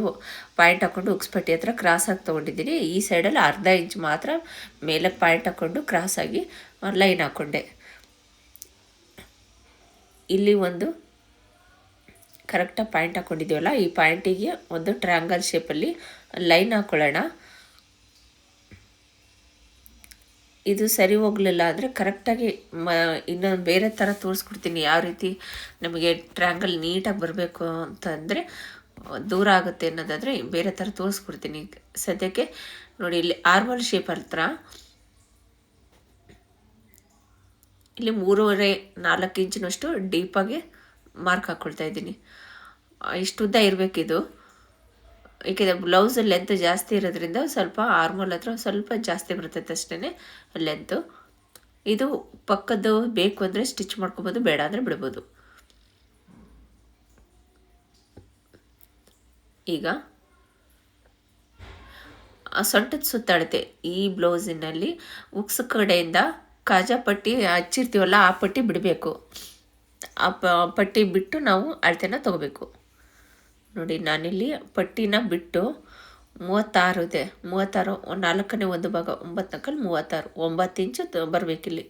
ಪಾಯಿಂಟ್ ಹಾಕ್ಕೊಂಡು ಉಕ್ಸ್ಪಟ್ಟಿ ಹತ್ರ ಆಗಿ ತೊಗೊಂಡಿದ್ದೀನಿ. ಈ ಸೈಡಲ್ಲಿ ಅರ್ಧ ಇಂಚ್ ಮಾತ್ರ ಮೇಲಕ್ಕೆ ಪಾಯಿಂಟ್ ಹಾಕ್ಕೊಂಡು ಕ್ರಾಸಾಗಿ ಲೈನ್ ಹಾಕ್ಕೊಂಡೆ ಇಲ್ಲಿ ಒಂದು ಕರೆಕ್ಟಾಗಿ ಪಾಯಿಂಟ್ ಹಾಕ್ಕೊಂಡಿದ್ದೀವಲ್ಲ ಈ ಪಾಯಿಂಟಿಗೆ ಒಂದು ಟ್ರ್ಯಾಂಗಲ್ ಶೇಪಲ್ಲಿ ಲೈನ್ ಹಾಕ್ಕೊಳ್ಳೋಣ ಇದು ಸರಿ ಹೋಗಲಿಲ್ಲ ಅಂದರೆ ಕರೆಕ್ಟಾಗಿ ಮ, ಇನ್ನೊಂದು ಬೇರೆ ಥರ ತೋರಿಸ್ಕೊಡ್ತೀನಿ. ಯಾವ ರೀತಿ ನಮಗೆ ಟ್ರ್ಯಾಂಗಲ್ ನೀಟಾಗಿ ಬರಬೇಕು ಅಂತಂದರೆ, ದೂರ ಆಗುತ್ತೆ ಅನ್ನೋದಾದರೆ ಬೇರೆ ಥರ ತೋರಿಸ್ಕೊಡ್ತೀನಿ. ಸದ್ಯಕ್ಕೆ ನೋಡಿ, ಇಲ್ಲಿ ಆರ್ಮಲ್ ಶೇಪ್ ಹತ್ರ ಇಲ್ಲಿ ಮೂರುವರೆ ನಾಲ್ಕು ಇಂಚಿನಷ್ಟು ಡೀಪಾಗಿ ಮಾರ್ಕ್ ಹಾಕ್ಕೊಳ್ತಾ ಇದ್ದೀನಿ. ಇಷ್ಟು ಉದ್ದ ಇರಬೇಕಿದು. ಏಕೆಂದರೆ ಬ್ಲೌಸ್ ಲೆಂತ್ ಜಾಸ್ತಿ ಇರೋದ್ರಿಂದ ಸ್ವಲ್ಪ ಆರ್ಮಲ್ ಹತ್ರ ಸ್ವಲ್ಪ ಜಾಸ್ತಿ ಬರ್ತೈತೆ ಅಷ್ಟೇ ಲೆಂತು ಇದು ಪಕ್ಕದ್ದು ಬೇಕು ಅಂದರೆ ಸ್ಟಿಚ್ ಮಾಡ್ಕೊಬೋದು, ಬೇಡ ಅಂದರೆ ಬಿಡ್ಬೋದು. ಈಗ ಸೊಂಟದ ಸುತ್ತಾಡುತ್ತೆ ಈ ಬ್ಲೌಸಿನಲ್ಲಿ ಉಕ್ಸ್ ಕಡೆಯಿಂದ ಕಾಜಾ ಪಟ್ಟಿ ಹಚ್ಚಿರ್ತೀವಲ್ಲ, ಆ ಪಟ್ಟಿ ಬಿಡಬೇಕು. ಆ ಪಟ್ಟಿ ಬಿಟ್ಟು ನಾವು ಅಳತೆನ ತಗೋಬೇಕು. ನೋಡಿ, ನಾನಿಲ್ಲಿ ಪಟ್ಟಿನ ಬಿಟ್ಟು ಮೂವತ್ತಾರು ಇದೆ. ಮೂವತ್ತಾರು, ನಾಲ್ಕನೇ ಒಂದು ಭಾಗ, ಒಂಬತ್ತು ಮೂವತ್ತಾರು. ಒಂಬತ್ತು ಇಂಚು ಬರಬೇಕಿಲ್ಲಿ.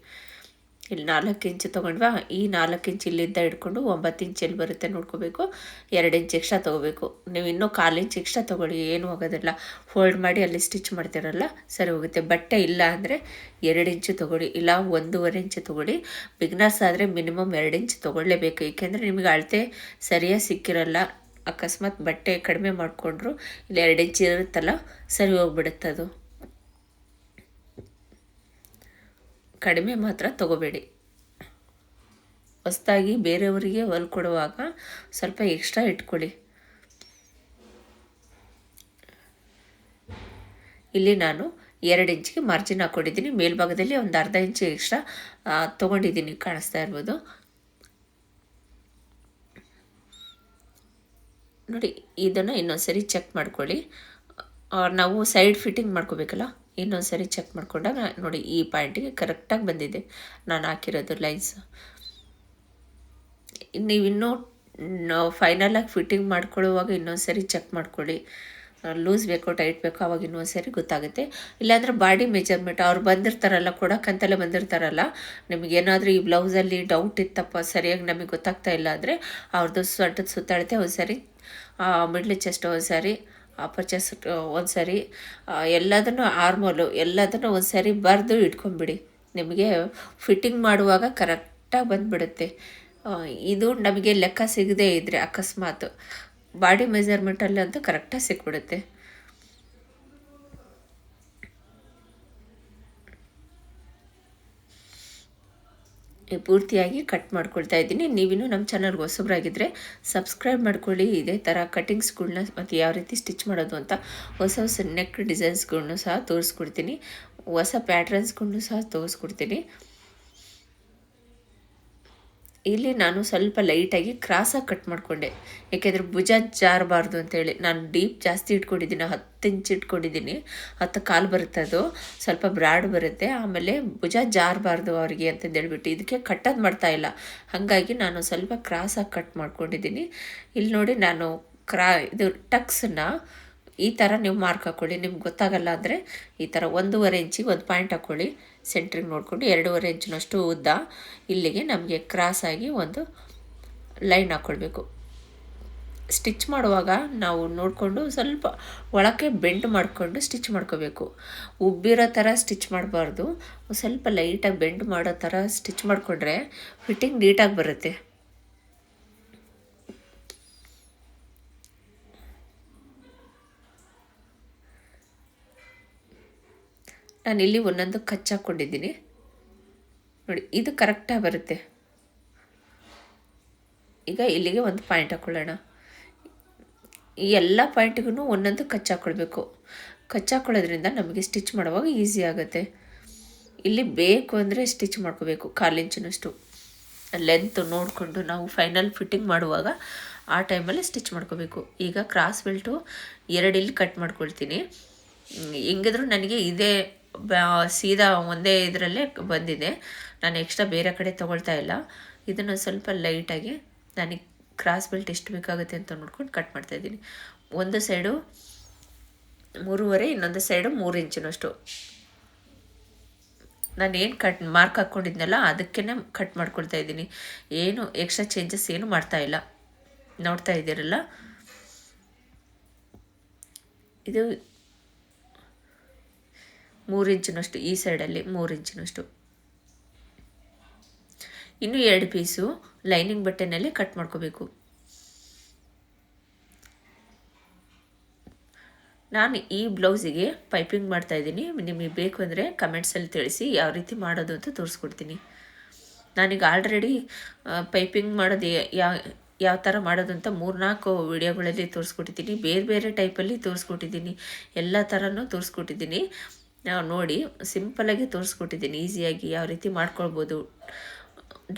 ಇಲ್ಲಿ ನಾಲ್ಕು ಇಂಚು ತೊಗೊಂಡ್ವಾ, ಈ ನಾಲ್ಕು ಇಂಚು ಇಲ್ಲಿಂದ ಹಿಡ್ಕೊಂಡು ಒಂಬತ್ತು ಇಂಚು ಎಲ್ಲಿ ಬರುತ್ತೆ ನೋಡ್ಕೋಬೇಕು. ಎರಡು ಇಂಚು ಎಕ್ಸ್ಟ್ರಾ ತೊಗೋಬೇಕು. ನೀವು ಇನ್ನೂ ಕಾಲು ಇಂಚು ಎಕ್ಸ್ಟ್ರಾ ತೊಗೊಳ್ಳಿ, ಏನು ಹೋಗೋದಿಲ್ಲ ಫೋಲ್ಡ್ ಮಾಡಿ ಅಲ್ಲಿ ಸ್ಟಿಚ್ ಮಾಡ್ತಿರಲ್ಲ, ಸರಿ ಹೋಗುತ್ತೆ. ಬಟ್ಟೆ ಇಲ್ಲ ಅಂದರೆ ಎರಡು ಇಂಚು ತೊಗೊಳ್ಳಿ, ಇಲ್ಲ ಒಂದೂವರೆ ಇಂಚು ತೊಗೊಳ್ಳಿ. ಬಿಗ್ನರ್ಸ್ ಆದರೆ ಮಿನಿಮಮ್ ಎರಡು ಇಂಚು ತೊಗೊಳ್ಳೇಬೇಕು. ಏಕೆಂದರೆ ನಿಮಗೆ ಅಳತೆ ಸರಿಯಾಗಿ ಸಿಕ್ಕಿರಲ್ಲ. ಅಕಸ್ಮಾತ್ ಬಟ್ಟೆ ಕಡಿಮೆ ಮಾಡಿಕೊಂಡ್ರು ಇಲ್ಲಿ ಎರಡು ಇಂಚ್ ಇರುತ್ತಲ್ಲ, ಸರಿ ಹೋಗ್ಬಿಡುತ್ತೆ ಅದು. ಕಡಿಮೆ ಮಾತ್ರ ತಗೋಬೇಡಿ. ಹೊಸ್ದಾಗಿ ಬೇರೆಯವರಿಗೆ ಹೊಲ್ಕೊಡುವಾಗ ಸ್ವಲ್ಪ ಎಕ್ಸ್ಟ್ರಾ ಇಟ್ಕೊಳ್ಳಿ. ಇಲ್ಲಿ ನಾನು ಎರಡು ಇಂಚಿಗೆ ಮಾರ್ಜಿನ್ ಹಾಕ್ಕೊಂಡಿದ್ದೀನಿ ಮೇಲ್ಭಾಗದಲ್ಲಿ ಒಂದು ಅರ್ಧ ಇಂಚು ಎಕ್ಸ್ಟ್ರಾ ತೊಗೊಂಡಿದ್ದೀನಿ ಕಾಣಿಸ್ತಾ ಇರ್ಬೋದು. ನೋಡಿ, ಇದನ್ನು ಇನ್ನೊಂದು ಸರಿ ಚೆಕ್ ಮಾಡ್ಕೊಳ್ಳಿ ನಾವು ಸೈಡ್ ಫಿಟ್ಟಿಂಗ್ ಮಾಡ್ಕೋಬೇಕಲ್ಲ ಇನ್ನೊಂದು ಸರಿ ಚೆಕ್ ಮಾಡಿಕೊಂಡಾಗ ನೋಡಿ ಈ ಪಾಯಿಂಟಿಗೆ ಕರೆಕ್ಟಾಗಿ ಬಂದಿದೆ. ನಾನು ಹಾಕಿರೋದು ಲೈನ್ಸ್ ನೀವಿನ್ನೂ ಫೈನಲಾಗಿ ಫಿಟ್ಟಿಂಗ್ ಮಾಡ್ಕೊಳ್ಳುವಾಗ ಇನ್ನೊಂದು ಸರಿ ಚೆಕ್ ಮಾಡ್ಕೊಳ್ಳಿ ಲೂಸ್ ಬೇಕೋ ಟೈಟ್ ಬೇಕೋ, ಅವಾಗ ಇನ್ನೊಂದು ಸರಿ ಗೊತ್ತಾಗುತ್ತೆ. ಇಲ್ಲಾಂದ್ರೆ ಬಾಡಿ ಮೆಜರ್ಮೆಂಟ್ ಅವ್ರು ಬಂದಿರ್ತಾರಲ್ಲ ಕೊಡೋಕ್ಕಂತಲೇ ಬಂದಿರ್ತಾರಲ್ಲ ನಿಮಗೇನಾದರೂ ಈ ಬ್ಲೌಸಲ್ಲಿ ಡೌಟ್ ಇತ್ತಪ್ಪ, ಸರಿಯಾಗಿ ನಮಗೆ ಗೊತ್ತಾಗ್ತಾ ಇಲ್ಲ ಅಂದರೆ ಅವ್ರದ್ದು ಸ್ವಟದ ಸುತ್ತಾಡುತ್ತೆ ಒಂದು ಸರಿ ಮಿಡ್ಲ್ ಚೆಸ್ಟ್ ಒಂದು ಸಾರಿ ಅಪ್ಪರ್ ಚೆಸ್ಟ್ ಒಂದು ಎಲ್ಲದನ್ನು ಆರ್ಮೋಲು ಎಲ್ಲದನ್ನು ಒಂದು ಸಾರಿ ಬರೆದು ಇಟ್ಕೊಂಬಿಡಿ ನಿಮಗೆ ಫಿಟ್ಟಿಂಗ್ ಮಾಡುವಾಗ ಕರೆಕ್ಟಾಗಿ ಬಂದುಬಿಡುತ್ತೆ. ಇದು ನಮಗೆ ಲೆಕ್ಕ ಸಿಗದೇ ಇದ್ದರೆ ಅಕಸ್ಮಾತ್. ಬಾಡಿ ಮೆಜರ್ಮೆಂಟಲ್ಲಿ ಅಂತೂ ಕರೆಕ್ಟಾಗಿ ಸಿಕ್ಬಿಡುತ್ತೆ. ಪೂರ್ತಿಯಾಗಿ ಕಟ್ ಮಾಡ್ಕೊಳ್ತಾ ಇದ್ದೀನಿ. ನೀವಿನ್ನೂ ನಮ್ಮ ಚಾನಲ್ಗೆ ಹೊಸಬ್ರಾಗಿದ್ದರೆ ಸಬ್ಸ್ಕ್ರೈಬ್ ಮಾಡ್ಕೊಳ್ಳಿ. ಇದೇ ಥರ ಕಟಿಂಗ್ಸ್ಗಳನ್ನ ಮತ್ತು ಯಾವ ರೀತಿ ಸ್ಟಿಚ್ ಮಾಡೋದು ಅಂತ ಹೊಸ ಹೊಸ ನೆಕ್ ಡಿಸೈನ್ಸ್ಗಳ್ನೂ ಸಹ ತೋರಿಸ್ಕೊಡ್ತೀನಿ. ಹೊಸ ಪ್ಯಾಟ್ರನ್ಸ್ಗಳನ್ನೂ ಸಹ ತೋರಿಸ್ಕೊಡ್ತೀನಿ. ಇಲ್ಲಿ ನಾನು ಸ್ವಲ್ಪ ಲೈಟಾಗಿ ಕ್ರಾಸಾಗಿ ಕಟ್ ಮಾಡಿಕೊಂಡೆ. ಯಾಕೆಂದರೆ ಭುಜ ಜಾರಬಾರ್ದು ಅಂತೇಳಿ. ನಾನು ಡೀಪ್ ಜಾಸ್ತಿ ಇಟ್ಕೊಂಡಿದ್ದೀನಿ, ಹತ್ತು ಇಂಚ್ ಇಟ್ಕೊಂಡಿದ್ದೀನಿ. ಹತ್ತು ಕಾಲು ಬರುತ್ತೆ ಅದು. ಸ್ವಲ್ಪ ಬ್ರಾಡ್ ಬರುತ್ತೆ. ಆಮೇಲೆ ಭುಜ ಜಾರಬಾರ್ದು ಅವರಿಗೆ ಅಂತಂದು ಹೇಳ್ಬಿಟ್ಟು ಇದಕ್ಕೆ ಕಟ್ಟೋದು ಮಾಡ್ತಾ ಇಲ್ಲ. ಹಾಗಾಗಿ ನಾನು ಸ್ವಲ್ಪ ಕ್ರಾಸಾಗಿ ಕಟ್ ಮಾಡ್ಕೊಂಡಿದ್ದೀನಿ. ಇಲ್ಲಿ ನೋಡಿ ನಾನು ಕ್ರಾ, ಇದು ಟಕ್ಸನ್ನ ಈ ಥರ ನೀವು ಮಾರ್ಕ್ ಹಾಕ್ಕೊಳ್ಳಿ ನಿಮ್ಗೆ ಗೊತ್ತಾಗಲ್ಲ ಅಂದರೆ ಈ ಥರ ಒಂದೂವರೆ ಇಂಚಿಗೆ ಒಂದು ಪಾಯಿಂಟ್ ಹಾಕ್ಕೊಳ್ಳಿ ಸೆಂಟ್ರಿಗೆ ನೋಡಿಕೊಂಡು ಎರಡೂವರೆ ಇಂಚಿನಷ್ಟು ಉದ್ದ ಇಲ್ಲಿಗೆ ನಮಗೆ ಕ್ರಾಸಾಗಿ ಒಂದು ಲೈನ್ ಹಾಕ್ಕೊಳ್ಬೇಕು ಸ್ಟಿಚ್ ಮಾಡುವಾಗ ನಾವು ನೋಡಿಕೊಂಡು ಸ್ವಲ್ಪ ಒಳಕ್ಕೆ ಬೆಂಡ್ ಮಾಡಿಕೊಂಡು ಸ್ಟಿಚ್ ಮಾಡ್ಕೋಬೇಕು. ಉಬ್ಬಿರೋ ಥರ ಸ್ಟಿಚ್ ಮಾಡಬಾರ್ದು. ಸ್ವಲ್ಪ ಲೈಟಾಗಿ ಬೆಂಡ್ ಮಾಡೋ ಥರ ಸ್ಟಿಚ್ ಮಾಡಿಕೊಂಡ್ರೆ ಫಿಟ್ಟಿಂಗ್ ನೀಟಾಗಿ ಬರುತ್ತೆ. ನಾನಿಲ್ಲಿ ಒಂದೊಂದು ಕಚ್ಚಾಕೊಂಡಿದ್ದೀನಿ ನೋಡಿ, ಇದು ಕರೆಕ್ಟಾಗಿ ಬರುತ್ತೆ. ಈಗ ಇಲ್ಲಿಗೆ ಒಂದು ಪಾಯಿಂಟ್ ಹಾಕ್ಕೊಳ್ಳೋಣ ಈ ಎಲ್ಲ ಪಾಯಿಂಟ್ಗೂ ಒಂದೊಂದು ಕಚ್ಚಾಕೊಳ್ಬೇಕು ಕಚ್ಚಾಕೊಳ್ಳೋದ್ರಿಂದ ನಮಗೆ ಸ್ಟಿಚ್ ಮಾಡುವಾಗ ಈಸಿ ಆಗುತ್ತೆ. ಇಲ್ಲಿ ಬೇಕು ಅಂದರೆ ಸ್ಟಿಚ್ ಮಾಡ್ಕೋಬೇಕು, ಕಾಲಿಂಚಿನಷ್ಟು. ಲೆಂತ್ ನೋಡಿಕೊಂಡು ನಾವು ಫೈನಲ್ ಫಿಟ್ಟಿಂಗ್ ಮಾಡುವಾಗ ಆ ಟೈಮಲ್ಲಿ ಸ್ಟಿಚ್ ಮಾಡ್ಕೋಬೇಕು. ಈಗ ಕ್ರಾಸ್ ಬೆಲ್ಟು ಎರಡು ಇಲ್ಲಿ ಕಟ್ ಮಾಡ್ಕೊಳ್ತೀನಿ. ಹೆಂಗಿದ್ರು ನನಗೆ ಇದೇ ಸೀದಾ ಒಂದೇ ಇದರಲ್ಲೇ ಬಂದಿದೆ. ನಾನು ಎಕ್ಸ್ಟ್ರಾ ಬೇರೆ ಕಡೆ ತೊಗೊಳ್ತಾ ಇಲ್ಲ. ಇದನ್ನು ಸ್ವಲ್ಪ ಲೈಟಾಗಿ ನನಗೆ ಕ್ರಾಸ್ ಬೆಲ್ಟ್ ಎಷ್ಟು ಬೇಕಾಗುತ್ತೆ ಅಂತ ನೋಡ್ಕೊಂಡು ಕಟ್ ಮಾಡ್ತಾಯಿದ್ದೀನಿ ಒಂದು ಸೈಡು ಮೂರುವರೆ, ಇನ್ನೊಂದು ಸೈಡು ಮೂರು ಇಂಚಿನಷ್ಟು. ನಾನು ಏನು ಕಟ್ ಮಾರ್ಕ್ ಹಾಕ್ಕೊಂಡಿದ್ನಲ್ಲ ಅದಕ್ಕೇ ಕಟ್ ಮಾಡ್ಕೊಳ್ತಾ ಇದ್ದೀನಿ. ಏನು ಎಕ್ಸ್ಟ್ರಾ ಚೇಂಜಸ್ ಏನು ಮಾಡ್ತಾ ಇಲ್ಲ. ನೋಡ್ತಾ ಇದ್ದೀರಲ್ಲ? ಇದು ಮೂರು ಇಂಚಿನಷ್ಟು ಈ ಸೈಡಲ್ಲಿ ಮೂರು ಇಂಚಿನಷ್ಟು ಇನ್ನು ಎರಡು ಪೀಸು ಲೈನಿಂಗ್ ಬಟ್ಟೆನಲ್ಲಿ ಕಟ್ ಮಾಡ್ಕೋಬೇಕು. ನಾನು ಈ ಬ್ಲೌಸಿಗೆ ಪೈಪಿಂಗ್ ಮಾಡ್ತಾ ಇದ್ದೀನಿ. ನಿಮಗೆ ಬೇಕು ಅಂದರೆ ಕಮೆಂಟ್ಸಲ್ಲಿ ತಿಳಿಸಿ ಯಾವ ರೀತಿ ಮಾಡೋದು ಅಂತ ತೋರಿಸ್ಕೊಡ್ತೀನಿ. ನಾನೀಗ ಆಲ್ರೆಡಿ ಪೈಪಿಂಗ್ ಮಾಡೋದು ಯಾವ ಯಾವ ಥರ ಮಾಡೋದು ಅಂತ ಮೂರ್ನಾಲ್ಕು ವಿಡಿಯೋಗಳಲ್ಲಿ ತೋರಿಸ್ಕೊಟ್ಟಿದ್ದೀನಿ. ಬೇರೆ ಬೇರೆ ಟೈಪಲ್ಲಿ ತೋರಿಸ್ಕೊಟ್ಟಿದ್ದೀನಿ. ಎಲ್ಲ ಥರನೂ ತೋರಿಸ್ಕೊಟ್ಟಿದ್ದೀನಿ. ನಾವು ನೋಡಿ ಸಿಂಪಲಾಗಿ ತೋರಿಸ್ಕೊಟ್ಟಿದ್ದೀನಿ. ಈಸಿಯಾಗಿ ಯಾವ ರೀತಿ ಮಾಡ್ಕೊಳ್ಬೋದು.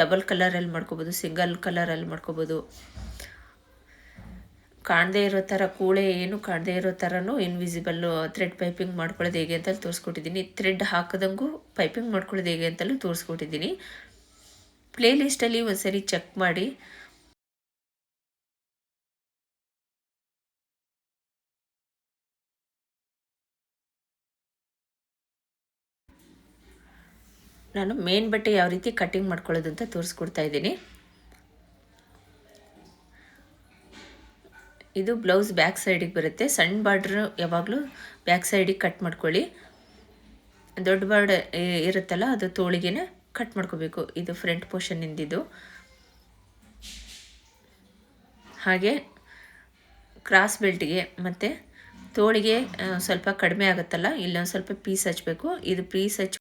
ಡಬಲ್ ಕಲರಲ್ಲಿ ಮಾಡ್ಕೋಬೋದು ಸಿಂಗಲ್ ಕಲರಲ್ಲಿ ಮಾಡ್ಕೊಬೋದು. ಕಾಣದೇ ಇರೋ ಥರ ಕೂಳೆ ಏನು ಕಾಣದೇ ಇರೋ ಥರನೂ ಇನ್ವಿಸಿಬಲ್ಲು ಥ್ರೆಡ್ ಪೈಪಿಂಗ್ ಮಾಡ್ಕೊಳ್ಳೋದು ಹೇಗೆ ಅಂತ ತೋರಿಸ್ಕೊಟ್ಟಿದ್ದೀನಿ. ಥ್ರೆಡ್ ಹಾಕದಂಗೂ ಪೈಪಿಂಗ್ ಮಾಡ್ಕೊಳ್ಳೋದು ಹೇಗೆ ಅಂತಲೂ ತೋರಿಸ್ಕೊಟ್ಟಿದ್ದೀನಿ. ಪ್ಲೇ ಒಂದು ಸರಿ ಚೆಕ್ ಮಾಡಿ. ನಾನು ಮೇನ್ ಬಟ್ಟೆ ಯಾವ ರೀತಿ ಕಟ್ಟಿಂಗ್ ಮಾಡ್ಕೊಳ್ಳೋದು ಅಂತ ತೋರಿಸ್ಕೊಡ್ತಾ ಇದ್ದೀನಿ. ಇದು ಬ್ಲೌಸ್ ಬ್ಯಾಕ್ ಸೈಡಿಗೆ ಬರುತ್ತೆ. ಸಣ್ಣ ಬಾರ್ಡ್ರ್ ಯಾವಾಗಲೂ ಬ್ಯಾಕ್ ಸೈಡಿಗೆ ಕಟ್ ಮಾಡ್ಕೊಳ್ಳಿ. ದೊಡ್ಡ ಬಾರ್ಡ್ ಇರುತ್ತಲ್ಲ, ಅದು ತೋಳಿಗೆನೇ ಕಟ್ ಮಾಡ್ಕೋಬೇಕು. ಇದು ಫ್ರಂಟ್ ಪೋರ್ಷನ್ನಿಂದಿದ್ದು ಹಾಗೆ ಕ್ರಾಸ್ ಬೆಲ್ಟ್ಗೆ ಮತ್ತು ತೋಳಿಗೆ ಸ್ವಲ್ಪ ಕಡಿಮೆ ಆಗುತ್ತಲ್ಲ, ಇಲ್ಲೊಂದು ಸ್ವಲ್ಪ ಪೀಸ್ ಹಚ್ಚಬೇಕು ಇದು ಪೀಸ್ ಹಚ್ಚಿ